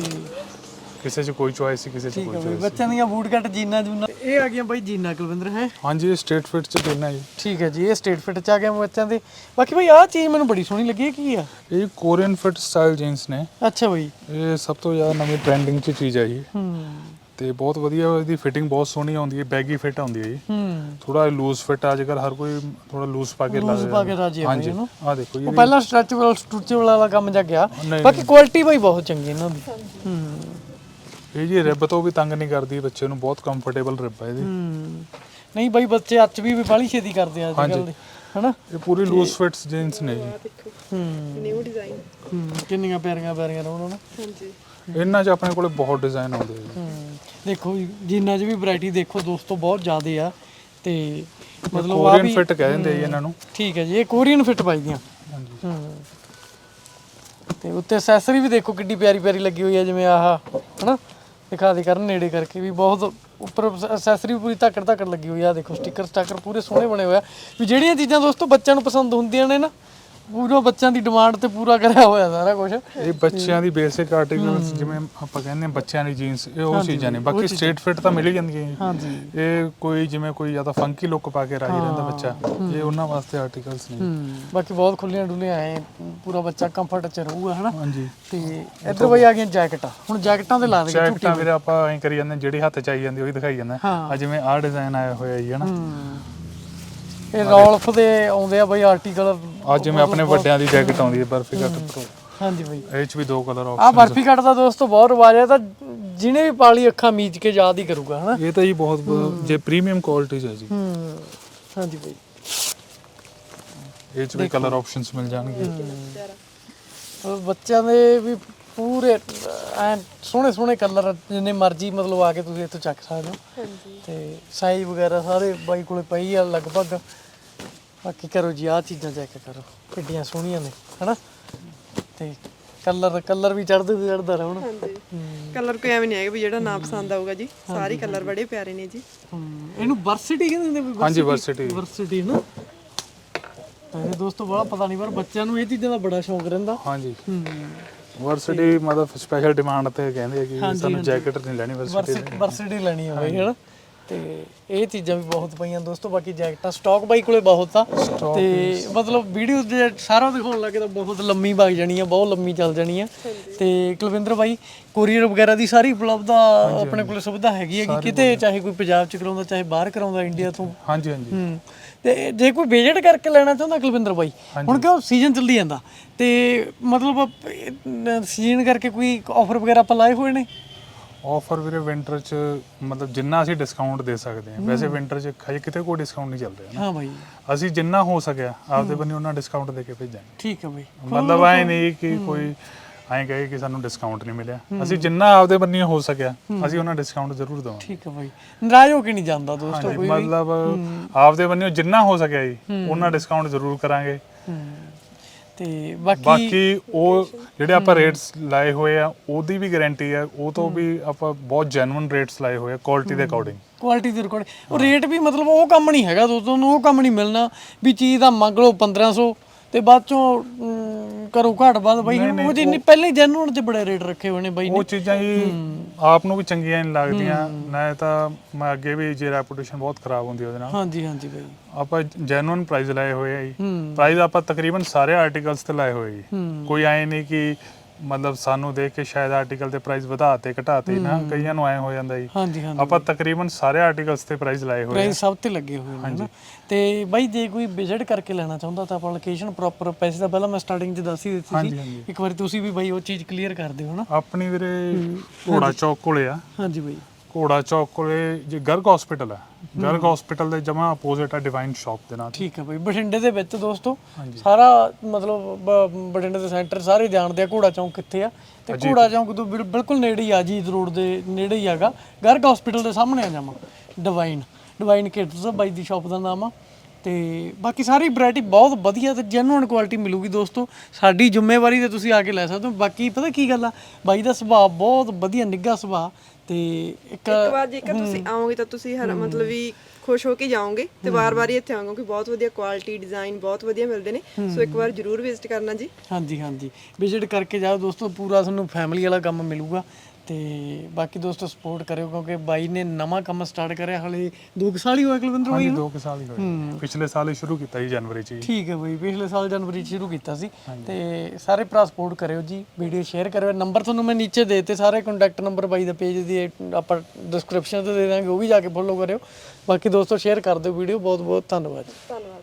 ਕਿਸੇ ਚ ਕੋਈ ਚੁਆਇਸ ਸੀ ਕਿਸੇ ਚ ਠੀਕ ਕੋਈ ਬਾਈ ਚੁਆਇਸ ਬੱਚਿਆਂ ਦੀਆਂ ਬੂਟ ਕੱਟ ਜੀਨਾਂ ਜੂਨਾਂ। ਇਹ ਆ ਗਈਆਂ ਬਾਈ ਜੀਨਾਂ ਕੁਲਵਿੰਦਰ ਹੈ? ਹਾਂਜੀ ਇਹ ਸਟੇਟ ਫਿਟ ਚ ਦੇਣਾ ਜੀ। ਠੀਕ ਹੈ ਜੀ ਇਹ ਸਟੇਟ ਫਿਟ ਚ ਆ ਗਿਆ ਬੱਚਿਆਂ ਦੇ। ਬਾਕੀ ਬਾਈ ਆਹ ਚੀਜ਼ ਮੈਨੂੰ ਬੜੀ ਸੋਹਣੀ ਲੱਗੀ ਇਹ ਕੀ ਆ? ਇਹ ਕੋਰੀਅਨ ਫਿਟ ਸਟਾਈਲ ਜੀਨਸ ਨੇ। ਅੱਛਾ ਬਾਈ। ਇਹ ਸਭ ਤੋਂ ਜ਼ਿਆਦਾ ਨਵੀਂ ਟ੍ਰੈਂਡਿੰਗ ਚ ਚੀਜ਼ ਹੈ ਜੀ। ਹੂੰ। ਤੇ ਬਹੁਤ ਵਧੀਆ ਇਹਦੀ ਫਿਟਿੰਗ ਬਹੁਤ ਸੋਹਣੀ ਆਉਂਦੀ ਹੈ ਬੈਗੀ ਫਿਟ ਆਉਂਦੀ ਹੈ ਜੀ। ਹੂੰ। ਥੋੜਾ ਲੂਜ਼ ਫਿਟ ਅੱਜ ਕੱਲ ਹਰ ਕੋਈ ਥੋੜਾ ਲੂਜ਼ ਪਾ ਕੇ ਲਾ ਲੂਜ਼ ਪਾ ਕੇ ਰਾਜੀ ਆ ਹਾਂਜੀ। ਇਹਨੂੰ। ਆ ਦੇਖੋ ਜੀ ਉਹ ਪਹਿਲਾਂ ਸਟ੍ਰੈਚੇਬਲ ਸਟ੍ਰੈਚੇਬਲ ਵਾਲਾ ਕੰਮ ਜਾ ਗਿਆ। ਬਾਕੀ ਕੁਆਲਿਟੀ ਬਾਈ ਬਹੁਤ ਚੰਗੀ ਇਹਨਾਂ ਦੀ। ਹੂੰ। ਇਹ ਜੀ ਰਿਬ ਤੋਂ ਵੀ ਤੰਗ ਨਹੀਂ ਕਰਦੀ ਬੱਚੇ ਨੂੰ ਬਹੁਤ ਕੰਫਰਟੇਬਲ ਰਿਬ ਹੈ ਇਹਦੀ। ਹੂੰ। ਨਹੀਂ ਬਾਈ ਬੱਚੇ ਅੱਜ ਵੀ ਬਾਲੀ ਛੇਤੀ ਕਰਦੇ ਆ ਅੱਜ ਕੱਲ ਦੇ ਹਨਾ? ਇਹ ਪੂਰੀ ਲੂਜ਼ ਫਿਟਸ ਜੀਨਸ ਨੇ ਜੀ। ਦੇਖੋ ਹੂੰ। ਨਿਊ ਡਿਜ਼ਾਈਨ ਹੂੰ। ਕਿੰਨੀਆਂ ਪਿਆਰੀਆਂ ਪਿਆਰੀਆਂ ਰੋਣ ਨਾ। ਹਾਂਜੀ। ਇਹਨਾਂ 'ਚ ਆਪਣੇ ਕੋਲੇ ਬਹੁਤ ਡਿਜ਼ਾਈਨ ਆਉਂਦੇ ਜੀ। ਹੂੰ। ਦੇਖੋ ਜੀ, ਜਿੰਨਾ ਚ ਵੀ ਵੈਰਾਈਟੀ ਦੇਖੋ ਦੋਸਤੋ ਬਹੁਤ ਜ਼ਿਆਦੇ ਆ ਤੇ ਮਤਲਬ ਆ ਕੋਰੀਅਨ ਵੀ ਫਿਟ ਕਹਿ ਦਿੰਦੇ ਜੀ ਇਹਨਾਂ ਨੂੰ। ਠੀਕ ਹੈ ਜੀ ਇਹ ਕੋਰੀਅਨ ਫਿੱਟ ਪਾਈ ਦੀਆਂ। ਹਾਂਜੀ। ਹੂੰ। ਤੇ ਉੱਤੇ ਐਕਸੈਸਰੀ ਵੀ ਦੇਖੋ ਕਿੱਡੀ ਪਿਆਰੀ ਪਿਆਰੀ ਲੱਗੀ ਹੋਈ ਹੈ ਜਿਵੇਂ ਆਹ ਹਨਾ? ਦਿਖਾ ਦੇ ਕਰਨ ਨੇੜੇ ਕਰਕੇ ਵੀ ਬਹੁਤ ਉੱਪਰ ਐਕਸੈਸਰੀ ਪੂਰੀ ਧਾਕੜ ਧਾਕੜ ਲੱਗੀ ਹੋਈ ਆ। ਦੇਖੋ ਸਟicker ਸਟਾਕਰ ਪੂਰੇ ਸੋਹਣੇ ਬਣੇ ਹੋਏ ਆ। ਵੀ ਜਿਹੜੀਆਂ ਚੀਜ਼ਾਂ ਦੋਸਤੋ ਬੱਚਿਆਂ ਨੂੰ ਪਸੰਦ ਹੁੰਦੀਆਂ ਨੇ ਨਾ ਪੂਰਾ ਬੱਚਿਆਂ ਦੀ ਡਿਮਾਂਡ ਤੇ ਪੂਰਾ ਕਰਿਆ ਹੋਇਆ ਸਾਰਾ ਕੁਝ ਇਹ ਬੱਚਿਆਂ ਦੀ ਬੇਸਿਕ ਆਰਟੀਕਲਸ ਜਿਵੇਂ ਆਪਾਂ ਕਹਿੰਦੇ ਹਾਂ ਬੱਚਿਆਂ ਦੀ ਜੀਨਸ ਇਹ ਉਹ ਚੀਜ਼ਾਂ ਨੇ। ਬਾਕੀ ਸਟ੍ਰੇਟ ਫਿਟ ਤਾਂ ਮਿਲ ਹੀ ਜਾਂਦੀਆਂ ਜੀ ਹਾਂਜੀ। ਇਹ ਕੋਈ ਜਿਵੇਂ ਕੋਈ ਜ਼ਿਆਦਾ ਫੰਕੀ ਲੁੱਕ ਪਾ ਕੇ ਰਾਜੀ ਰਹਿੰਦਾ ਬੱਚਾ ਇਹ ਉਹਨਾਂ ਵਾਸਤੇ ਆਰਟੀਕਲਸ ਨੇ। ਬਾਕੀ ਬਹੁਤ ਖੁੱਲੀਆਂ ਡੁੱਲੀਆਂ ਐ ਪੂਰਾ ਬੱਚਾ ਕੰਫਰਟ ਚ ਰਹੂਗਾ ਹਨਾ? ਹਾਂਜੀ। ਤੇ ਇੱਧਰ ਬਈ ਆ ਗਈਆਂ ਜੈਕਟਾਂ ਹੁਣ ਜੈਕਟਾਂ ਤੇ ਲਾ ਦੇ ਜੈਕਟਾਂ ਵੀਰੇ ਆਪਾਂ ਐਂ ਕਰੀ ਜਾਂਦੇ ਹਾਂ, ਜਿਹੜੀ ਹੱਥ ਚ ਆਈ ਜਾਂਦੀ ਉਹੀ ਦਿਖਾਈ ਜਾਂਦਾ ਹਾਂ। ਆ ਜਿਵੇਂ ਆਹ ਡਿਜ਼ਾਈਨ ਆਇਆ ਹੋਇਆ ਜੀ ਹਨਾ? ਇਹ ਰੌਲਫ ਦੇ ਆਉਂਦੇ ਆ ਬਈ ਆਰਟੀਕਲ ਆ ਜਿਵੇਂ ਆਪਣੇ ਵੱਡਿਆਂ ਦੀ ਜੈਕਟ ਆਉਂਦੀ ਹੈ ਬਰਫੀ ਕੱਟ ਪ੍ਰੋ ਹਾਂਜੀ ਬਈ। ਇਹ ਚ ਵੀ ਦੋ ਕਲਰ ਆ। ਆਪਸ਼ਨ ਬਰਫੀ ਕੱਟ ਦਾ ਦੋਸਤੋ ਬਹੁਤ ਰਿਵਾਜ ਹੈ ਤਾਂ ਜਿਹਨੇ ਵੀ ਪਾਲੀ ਅੱਖਾਂ ਮੀਚ ਕੇ ਯਾਦ ਹੀ ਕਰੂਗਾ ਹਨਾ? ਇਹ ਤਾਂ ਜੀ ਬਹੁਤ ਜੇ ਪ੍ਰੀਮੀਅਮ ਕੁਆਲਿਟੀ ਹੈ ਜੀ। ਹੂੰ। ਹਾਂਜੀ ਬਈ। ਇਹ ਚ ਵੀ ਕਲਰ ਆਪਸ਼ਨਸ ਮਿਲ ਜਾਣਗੇ। ਉਹ ਬੱਚਿਆਂ ਦੇ ਵੀ ਪੂਰੇ ਐ ਸੋਹਣੇ ਸੋਹਣੇ ਕਲਰ ਜਿੰਨੇ ਮਰਜ਼ੀ ਮਤਲਬ ਆ ਕੇ ਤੁਸੀਂ ਇੱਥੋਂ ਚੱਕ ਸਕਦੇ ਹੋ। ਹਾਂਜੀ। ਤੇ ਸਾਈਜ਼ ਵਗੈਰਾ ਸਾਰੇ ਬਾਈ ਕੋਲੇ ਪਈ ਆ ਲਗਭਗ ਬਾਕੀ ਕਰੋ ਜੀ ਆਹ ਚੀਜ਼ਾਂ ਚੈੱਕ ਕਰੋ। ਕਿੱਡੀਆਂ ਸੋਹਣੀਆਂ ਨੇ ਹਨਾ? ਤੇ ਕਲਰ ਕਲਰ ਵੀ ਚੜਦੇ ਤੇ ਚੜਦਾ ਰਹੋ ਨਾ ਹਾਂਜੀ। ਕਲਰ ਕੋਈ ਐਵੇਂ ਨਹੀਂ ਹੈਗਾ ਵੀ ਜਿਹੜਾ ਨਾ ਪਸੰਦ ਆਊਗਾ ਜੀ। ਸਾਰੇ ਕਲਰ ਬੜੇ ਪਿਆਰੇ ਨੇ ਜੀ। ਇਹਨੂੰ ਵਰਸਿਟੀ ਕਹਿੰਦੇ ਨੇ ਵੀ ਹਾਂਜੀ ਵਰਸਿਟੀ ਵਰਸਿਟੀ ਨਾ ਮੇਰੇ ਦੋਸਤੋ ਬੜਾ ਪਤਾ ਨਹੀਂ ਪਰ ਬੱਚਿਆਂ ਨੂੰ ਇਹ ਚੀਜ਼ਾਂ ਦਾ ਬੜਾ ਸ਼ੌਂਕ ਰਹਿੰਦਾ। ਹਾਂਜੀ। ਵਰਸਿਟੀ ਮਤਲਬ ਸਪੈਸ਼ਲ ਡਿਮਾਂਡ ਤੇ ਕਹਿੰਦੇ ਆ ਕਿ ਸਾਨੂੰ ਜੈਕਟ ਨਹੀਂ ਲੈਣੀ ਵਰਸਿਟੀ ਵਰਸਿਟੀ ਵਰਸਿਟੀ ਲੈਣੀ ਹੋਵੇ ਹੈਨਾ? ਤੇ ਇਹ ਚੀਜ਼ਾਂ ਵੀ ਬਹੁਤ ਪਈਆਂ ਦੋਸਤੋ ਬਾਕੀ ਜੈਕਟਾਂ ਸਟਾਕ ਬਾਈ ਕੋਲੇ ਬਹੁਤ ਆ। ਤੇ ਮਤਲਬ ਵੀਡੀਓ ਦੇ ਸਾਰਾ ਦਿਖਾਉਣ ਲੱਗੇ ਤਾਂ ਬਹੁਤ ਲੰਮੀ ਵਗ ਜਾਣੀ ਆ ਬਹੁਤ ਲੰਮੀ ਚੱਲ ਜਾਣੀ ਆ। ਤੇ ਕੁਲਵਿੰਦਰ ਬਾਈ ਕੋਰੀਅਰ ਵਗੈਰਾ ਦੀ ਸਾਰੀ ਉਪਲਬਧ ਆ ਆਪਣੇ ਕੋਲੇ ਸੁਵਿਧਾ ਹੈਗੀ ਹੈਗੀ ਕਿਤੇ ਚਾਹੇ ਕੋਈ ਪੰਜਾਬ ਚ ਕਰਾਉਂਦਾ ਚਾਹੇ ਬਾਹਰ ਕਰਾਉਂਦਾ ਇੰਡੀਆ ਤੋਂ। ਹਾਂਜੀ ਹਾਂਜੀ। ਹੂੰ। ਤੇ ਜੇ ਕੋਈ ਵਿਜ਼ਿਟ ਕਰਕੇ ਲੈਣਾ ਚਾਹੁੰਦਾ ਕੁਲਵਿੰਦਰ ਬਾਈ ਹੁਣ ਕਿਉਂ ਸੀਜ਼ਨ ਚੱਲਦੀ ਜਾਂਦਾ? ਤੇ ਮਤਲਬ ਸੀਜ਼ਨ ਕਰਕੇ ਕੋਈ ਆਫਰ ਵਗੈਰਾ ਆਪਾਂ ਲਾਏ ਹੋਏ ਨੇ? ਆਫਰ ਵੀਰੇ ਵਿੰਟਰ ਚ ਮਤਲਬ ਜਿੰਨਾ ਅਸੀਂ ਡਿਸਕਾਊਂਟ ਦੇ ਸਕਦੇ ਹਾਂ। ਵੈਸੇ ਵਿੰਟਰ ਚ ਕਿਤੇ ਕੋਈ ਡਿਸਕਾਊਂਟ ਨਹੀਂ ਚੱਲ ਰਿਹਾ ਨਾ ਹਾਂ ਬਾਈ। ਅਸੀਂ ਜਿੰਨਾ ਹੋ ਸਕਿਆ ਆਪਦੇ ਬੰਨੇ ਉਹਨਾਂ ਡਿਸਕਾਊਂਟ ਦੇ ਕੇ ਭੇਜਾਂਗੇ। ਠੀਕ ਹੈ ਬਾਈ। ਮਤਲਬ ਐ ਨਹੀਂ ਕਿ ਕੋਈ ਐਂ ਕਹੇ ਕਿ ਸਾਨੂੰ ਡਿਸਕਾਊਂਟ ਨਹੀਂ ਮਿਲਿਆ। ਅਸੀਂ ਜਿੰਨਾ ਆਪਦੇ ਬੰਨੇ ਹੋ ਸਕਿਆ ਅਸੀਂ ਉਹਨਾਂ ਡਿਸਕਾਊਂਟ ਜ਼ਰੂਰ ਦਵਾਂਗੇ। ਠੀਕ ਹੈ ਬਾਈ। ਨਾਰਾਜ਼ ਹੋ ਕੇ ਨਹੀਂ ਜਾਂਦਾ ਦੋਸਤੋ ਕੋਈ ਮਤਲਬ ਆਪਦੇ ਬੰਨੇ ਜਿੰਨਾ ਹੋ ਸਕਿਆ ਜੀ ਉਹਨਾਂ ਡਿਸਕਾਊਂਟ ਜ਼ਰੂਰ ਕਰਾਂਗੇ। ਤੇ ਬਾਕੀ ਬਾਕੀ ਉਹ ਜਿਹੜੇ ਆਪਾਂ ਰੇਟਸ ਲਾਏ ਹੋਏ ਆ ਉਹਦੀ ਵੀ ਗਾਰੰਟੀ ਆ ਉਹ ਤੋਂ ਵੀ ਆਪਾਂ ਬਹੁਤ ਜੈਨੂਇਨ ਰੇਟਸ ਲਾਏ ਹੋਏ ਆ ਕੁਆਲਿਟੀ ਦੇ ਅਕੋਰਡਿੰਗ ਕੁਆਲਿਟੀ ਦੇ ਰਿਕਾਰਡ ਉਹ ਰੇਟ ਵੀ ਮਤਲਬ ਉਹ ਕੰਮ ਨਹੀਂ ਹੈਗਾ ਦੋਸਤੋ ਤੁਹਾਨੂੰ ਉਹ ਕੰਮ ਨਹੀਂ ਮਿਲਣਾ ਵੀ ਚੀਜ਼ ਦਾ ਮੰਗ ਲਓ 1500 ਤੇ ਬਾਅਦ ਚੋਂ ਅਮ, ਕਰੋ ਘਾਟ ਬਾਅਦ ਬਾਈ ਉਹ ਜਿੰਨੀ ਪਹਿਲਾਂ ਜੈਨੂਨ ਚ ਬੜੇ ਰੇਟ ਰੱਖੇ ਹੋਏ ਨੇ ਬਾਈ ਨੇ। ਉਹ ਚੀਜ਼ਾਂ ਹੀ ਆਪ ਨੂੰ ਵੀ ਚੰਗੀਆਂ ਨਹੀਂ ਲੱਗਦੀਆਂ। ਨਾ ਤਾਂ ਮੈਂ ਅੱਗੇ ਵੀ ਜੇ ਰੈਪੂਟੇਸ਼ਨ ਬਹੁਤ ਖਰਾਬ ਹੁੰਦੀ ਉਹਦੇ ਨਾਲ। ਹਾਂਜੀ ਹਾਂਜੀ ਬਾਈ। ਆਪਾਂ ਜੈਨੂਇਨ ਪ੍ਰਾਈਸ ਲਾਏ ਹੋਏ ਆ ਜੀ। ਹੂੰ। ਪ੍ਰਾਈਸ ਆਪਾਂ ਤਕਰੀਬਨ ਸਾਰੇ ਆਰਟੀਕਲਸ ਤੇ ਲਾਏ ਹੋਏ ਜੀ। ਹੂੰ। ਕੋਈ ਐ ਨਹੀਂ ਕਿ ਮਤਲਬ ਸਾਨੂੰ ਦੇਖ ਕੇ ਸ਼ਾਇਦ ਆਰਟੀਕਲ ਦੇ ਪ੍ਰਾਈਸ ਵਧਾਤੇ ਘਟਾਤੇ ਨਾ ਕਈਆਂ ਨੂੰ ਐ ਹੋ ਜਾਂਦਾ ਜੀ। ਹਾਂਜੀ ਹਾਂਜੀ। ਆਪਾਂ ਤਕਰੀਬਨ ਸਾਰੇ ਆਰਟੀਕਲਸ ਤੇ ਪ੍ਰਾਈਸ ਲਾਏ ਹੋਏ ਆ। ਪ੍ਰਾਈਸ ਸਭ ਤੇ ਲੱਗੇ ਹੋਏ ਨੇ ਨਾ? ਤੇ ਬਾਈ ਜੇ ਕੋਈ ਵਿਜ਼ਿਟ ਕਰਕੇ ਲੈਣਾ ਚਾਹੁੰਦਾ ਤਾਂ ਆਪਾਂ ਲੋਕੇਸ਼ਨ ਪ੍ਰੋਪਰ ਪੈਸੇ ਦਾ ਪਹਿਲਾਂ ਮੈਂ ਸਟਾਰਟਿੰਗ 'ਚ ਦੱਸ ਹੀ ਦਿੱਤੀ ਹਾਂਜੀ, ਸੀ। ਹਾਂਜੀ। ਇੱਕ ਵਾਰੀ ਤੁਸੀਂ ਵੀ ਬਾਈ ਉਹ ਚੀਜ਼ ਕਲੀਅਰ ਕਰ ਦਿਓ ਹਨਾ ਆਪਣੀ ਵੀਰੇ ਘੋੜਾ ਚੌਕ ਕੋਲੇ ਆ। ਹਾਂਜੀ ਬਾਈ। ਘੋੜਾ ਚੌਕ ਕੋਲੇ ਜੇ ਗਰਗ ਹਸਪੀਟਲ ਹੈ। ਗਰਗ ਹਸਪੀਟਲ ਦੇ ਜਮਾ ਆਪੋਜ਼ਿਟ ਆ ਡਿਵਾਈਨ ਸ਼ਾਪ ਦੇ ਨਾਲ। ਠੀਕ ਹੈ ਬਾਈ ਬਠਿੰਡੇ ਦੇ ਵਿੱਚ ਦੋਸਤੋ। ਸਾਰਾ ਮਤਲਬ ਬ- ਬਠਿੰਡੇ ਦੇ ਸੈਂਟਰ ਸਾਰੇ ਜਾਣਦੇ ਆ ਘੋੜਾ ਚੌਂਕ ਕਿੱਥੇ ਆ। ਤੇ ਘੋੜਾ ਚੌਂਕ ਤੋਂ ਬਿਲ- ਬਿਲਕੁਲ ਨੇੜੇ ਹੀ ਆ ਜੀਤ ਰੋਡ ਦੇ ਨੇੜੇ ਹੀ ਹੈਗਾ। ਗਰਗ ਹਸਪੀਟਲ ਦੇ ਸਾਹਮਣੇ ਆ ਜਾਵਾਂ ਡਿਵਾਈਨ ਡਿਵਾਈਨ ਕਿਡਸ ਬਾਈ ਦੀ ਸ਼ਾਪ ਦਾ ਨਾਮ ਆ। ਤੇ ਬਾਕੀ ਸਾਰੀ ਵੈਰਾਈਟੀ ਬਹੁਤ ਵਧੀਆ ਤੇ ਜੈਨੂਇਨ ਕੁਆਲਿਟੀ ਮਿਲੂਗੀ ਦੋਸਤੋ। ਸਾਡੀ ਜ਼ਿੰਮੇਵਾਰੀ ਤੇ ਤੁਸੀਂ ਆ ਕੇ ਲੈ ਸਕਦੇ ਹੋ। ਬਾਕੀ ਪਤਾ ਕੀ ਗੱਲ ਆ? ਬਾਈ ਦਾ ਸੁਭਾਅ ਬਹੁਤ ਵਧੀਆ ਨਿੱਘਾ ਸੁਭਾਅ। ਤੇ ਇੱਕ ਇੱਕ ਵਾਰ ਜੇਕਰ ਤੁਸੀਂ ਆਓਗੇ ਤਾਂ ਤੁਸੀਂ ਹਰ ਮਤਲਬ ਵੀ ਖੁਸ਼ ਹੋ ਕੇ ਜਾਓਗੇ ਤੇ ਵਾਰ-ਵਾਰ ਹੀ ਇੱਥੇ ਆਓਗੇ ਕਿ ਬਹੁਤ ਵਧੀਆ ਕੁਆਲਿਟੀ ਡਿਜ਼ਾਈਨ ਬਹੁਤ ਵਧੀਆ ਮਿਲਦੇ ਨੇ। ਸੋ ਇੱਕ ਵਾਰ ਜਰੂਰ ਵਿਜ਼ਿਟ ਕਰਨਾ ਜੀ। ਹਾਂਜੀ ਹਾਂਜੀ। ਵਿਜ਼ਿਟ ਕਰਕੇ ਜਾਓ ਦੋਸਤੋ ਪੂਰਾ ਤੁਹਾਨੂੰ ਫੈਮਿਲੀ ਵਾਲਾ ਕੰਮ ਮਿਲੂਗਾ। ਤੇ ਬਾਕੀ ਦੋਸਤੋ ਸਪੋਰਟ ਕਰਿਓ ਕਿਉਂਕਿ ਬਾਈ ਨੇ ਨਵਾਂ ਕੰਮ ਸਟਾਰਟ ਕਰਿਆ ਹਲੇ 2 ਸਾਲ ਹੀ ਹੋਏ ਕੁਲਵਿੰਦਰ ਬਾਈ ਹਾਂਜੀ ਨੂੰ? 2 ਸਾਲ ਹੀ ਹੋਏ ਪਿਛਲੇ ਸਾਲ ਹੀ ਸ਼ੁਰੂ ਕੀਤਾ ਸੀ ਜਨਵਰੀ ਚ। ਠੀਕ ਹੈ ਬਾਈ ਪਿਛਲੇ ਸਾਲ ਜਨਵਰੀ 'ਚ ਸ਼ੁਰੂ ਕੀਤਾ ਸੀ। ਤੇ ਸਾਰੇ ਭਰਾ ਸਪੋਰਟ ਕਰਿਓ ਜੀ ਵੀਡੀਓ ਸ਼ੇਅਰ ਕਰਿਓ। ਨੰਬਰ ਤੁਹਾਨੂੰ ਮੈਂ ਨੀਚੇ ਦੇ ਦਿੱਤੇ ਸਾਰੇ ਕੰਟੈਕਟ ਨੰਬਰ ਬਾਈ ਦਾ ਪੇਜ ਦੀ ਆਪਾਂ ਡਿਸਕ੍ਰਿਪਸ਼ਨ ਤੇ ਦੇ ਦਾਂਗੇ ਉਹ ਵੀ ਜਾ ਕੇ ਫੋਲੋ ਕਰਿਓ। ਬਾਕੀ ਦੋਸਤੋ ਸ਼ੇਅਰ ਕਰ ਦਿਓ ਵੀਡੀਓ ਬਹੁਤ ਬਹੁਤ ਧੰਨਵਾਦ। ਧੰਨਵਾਦ।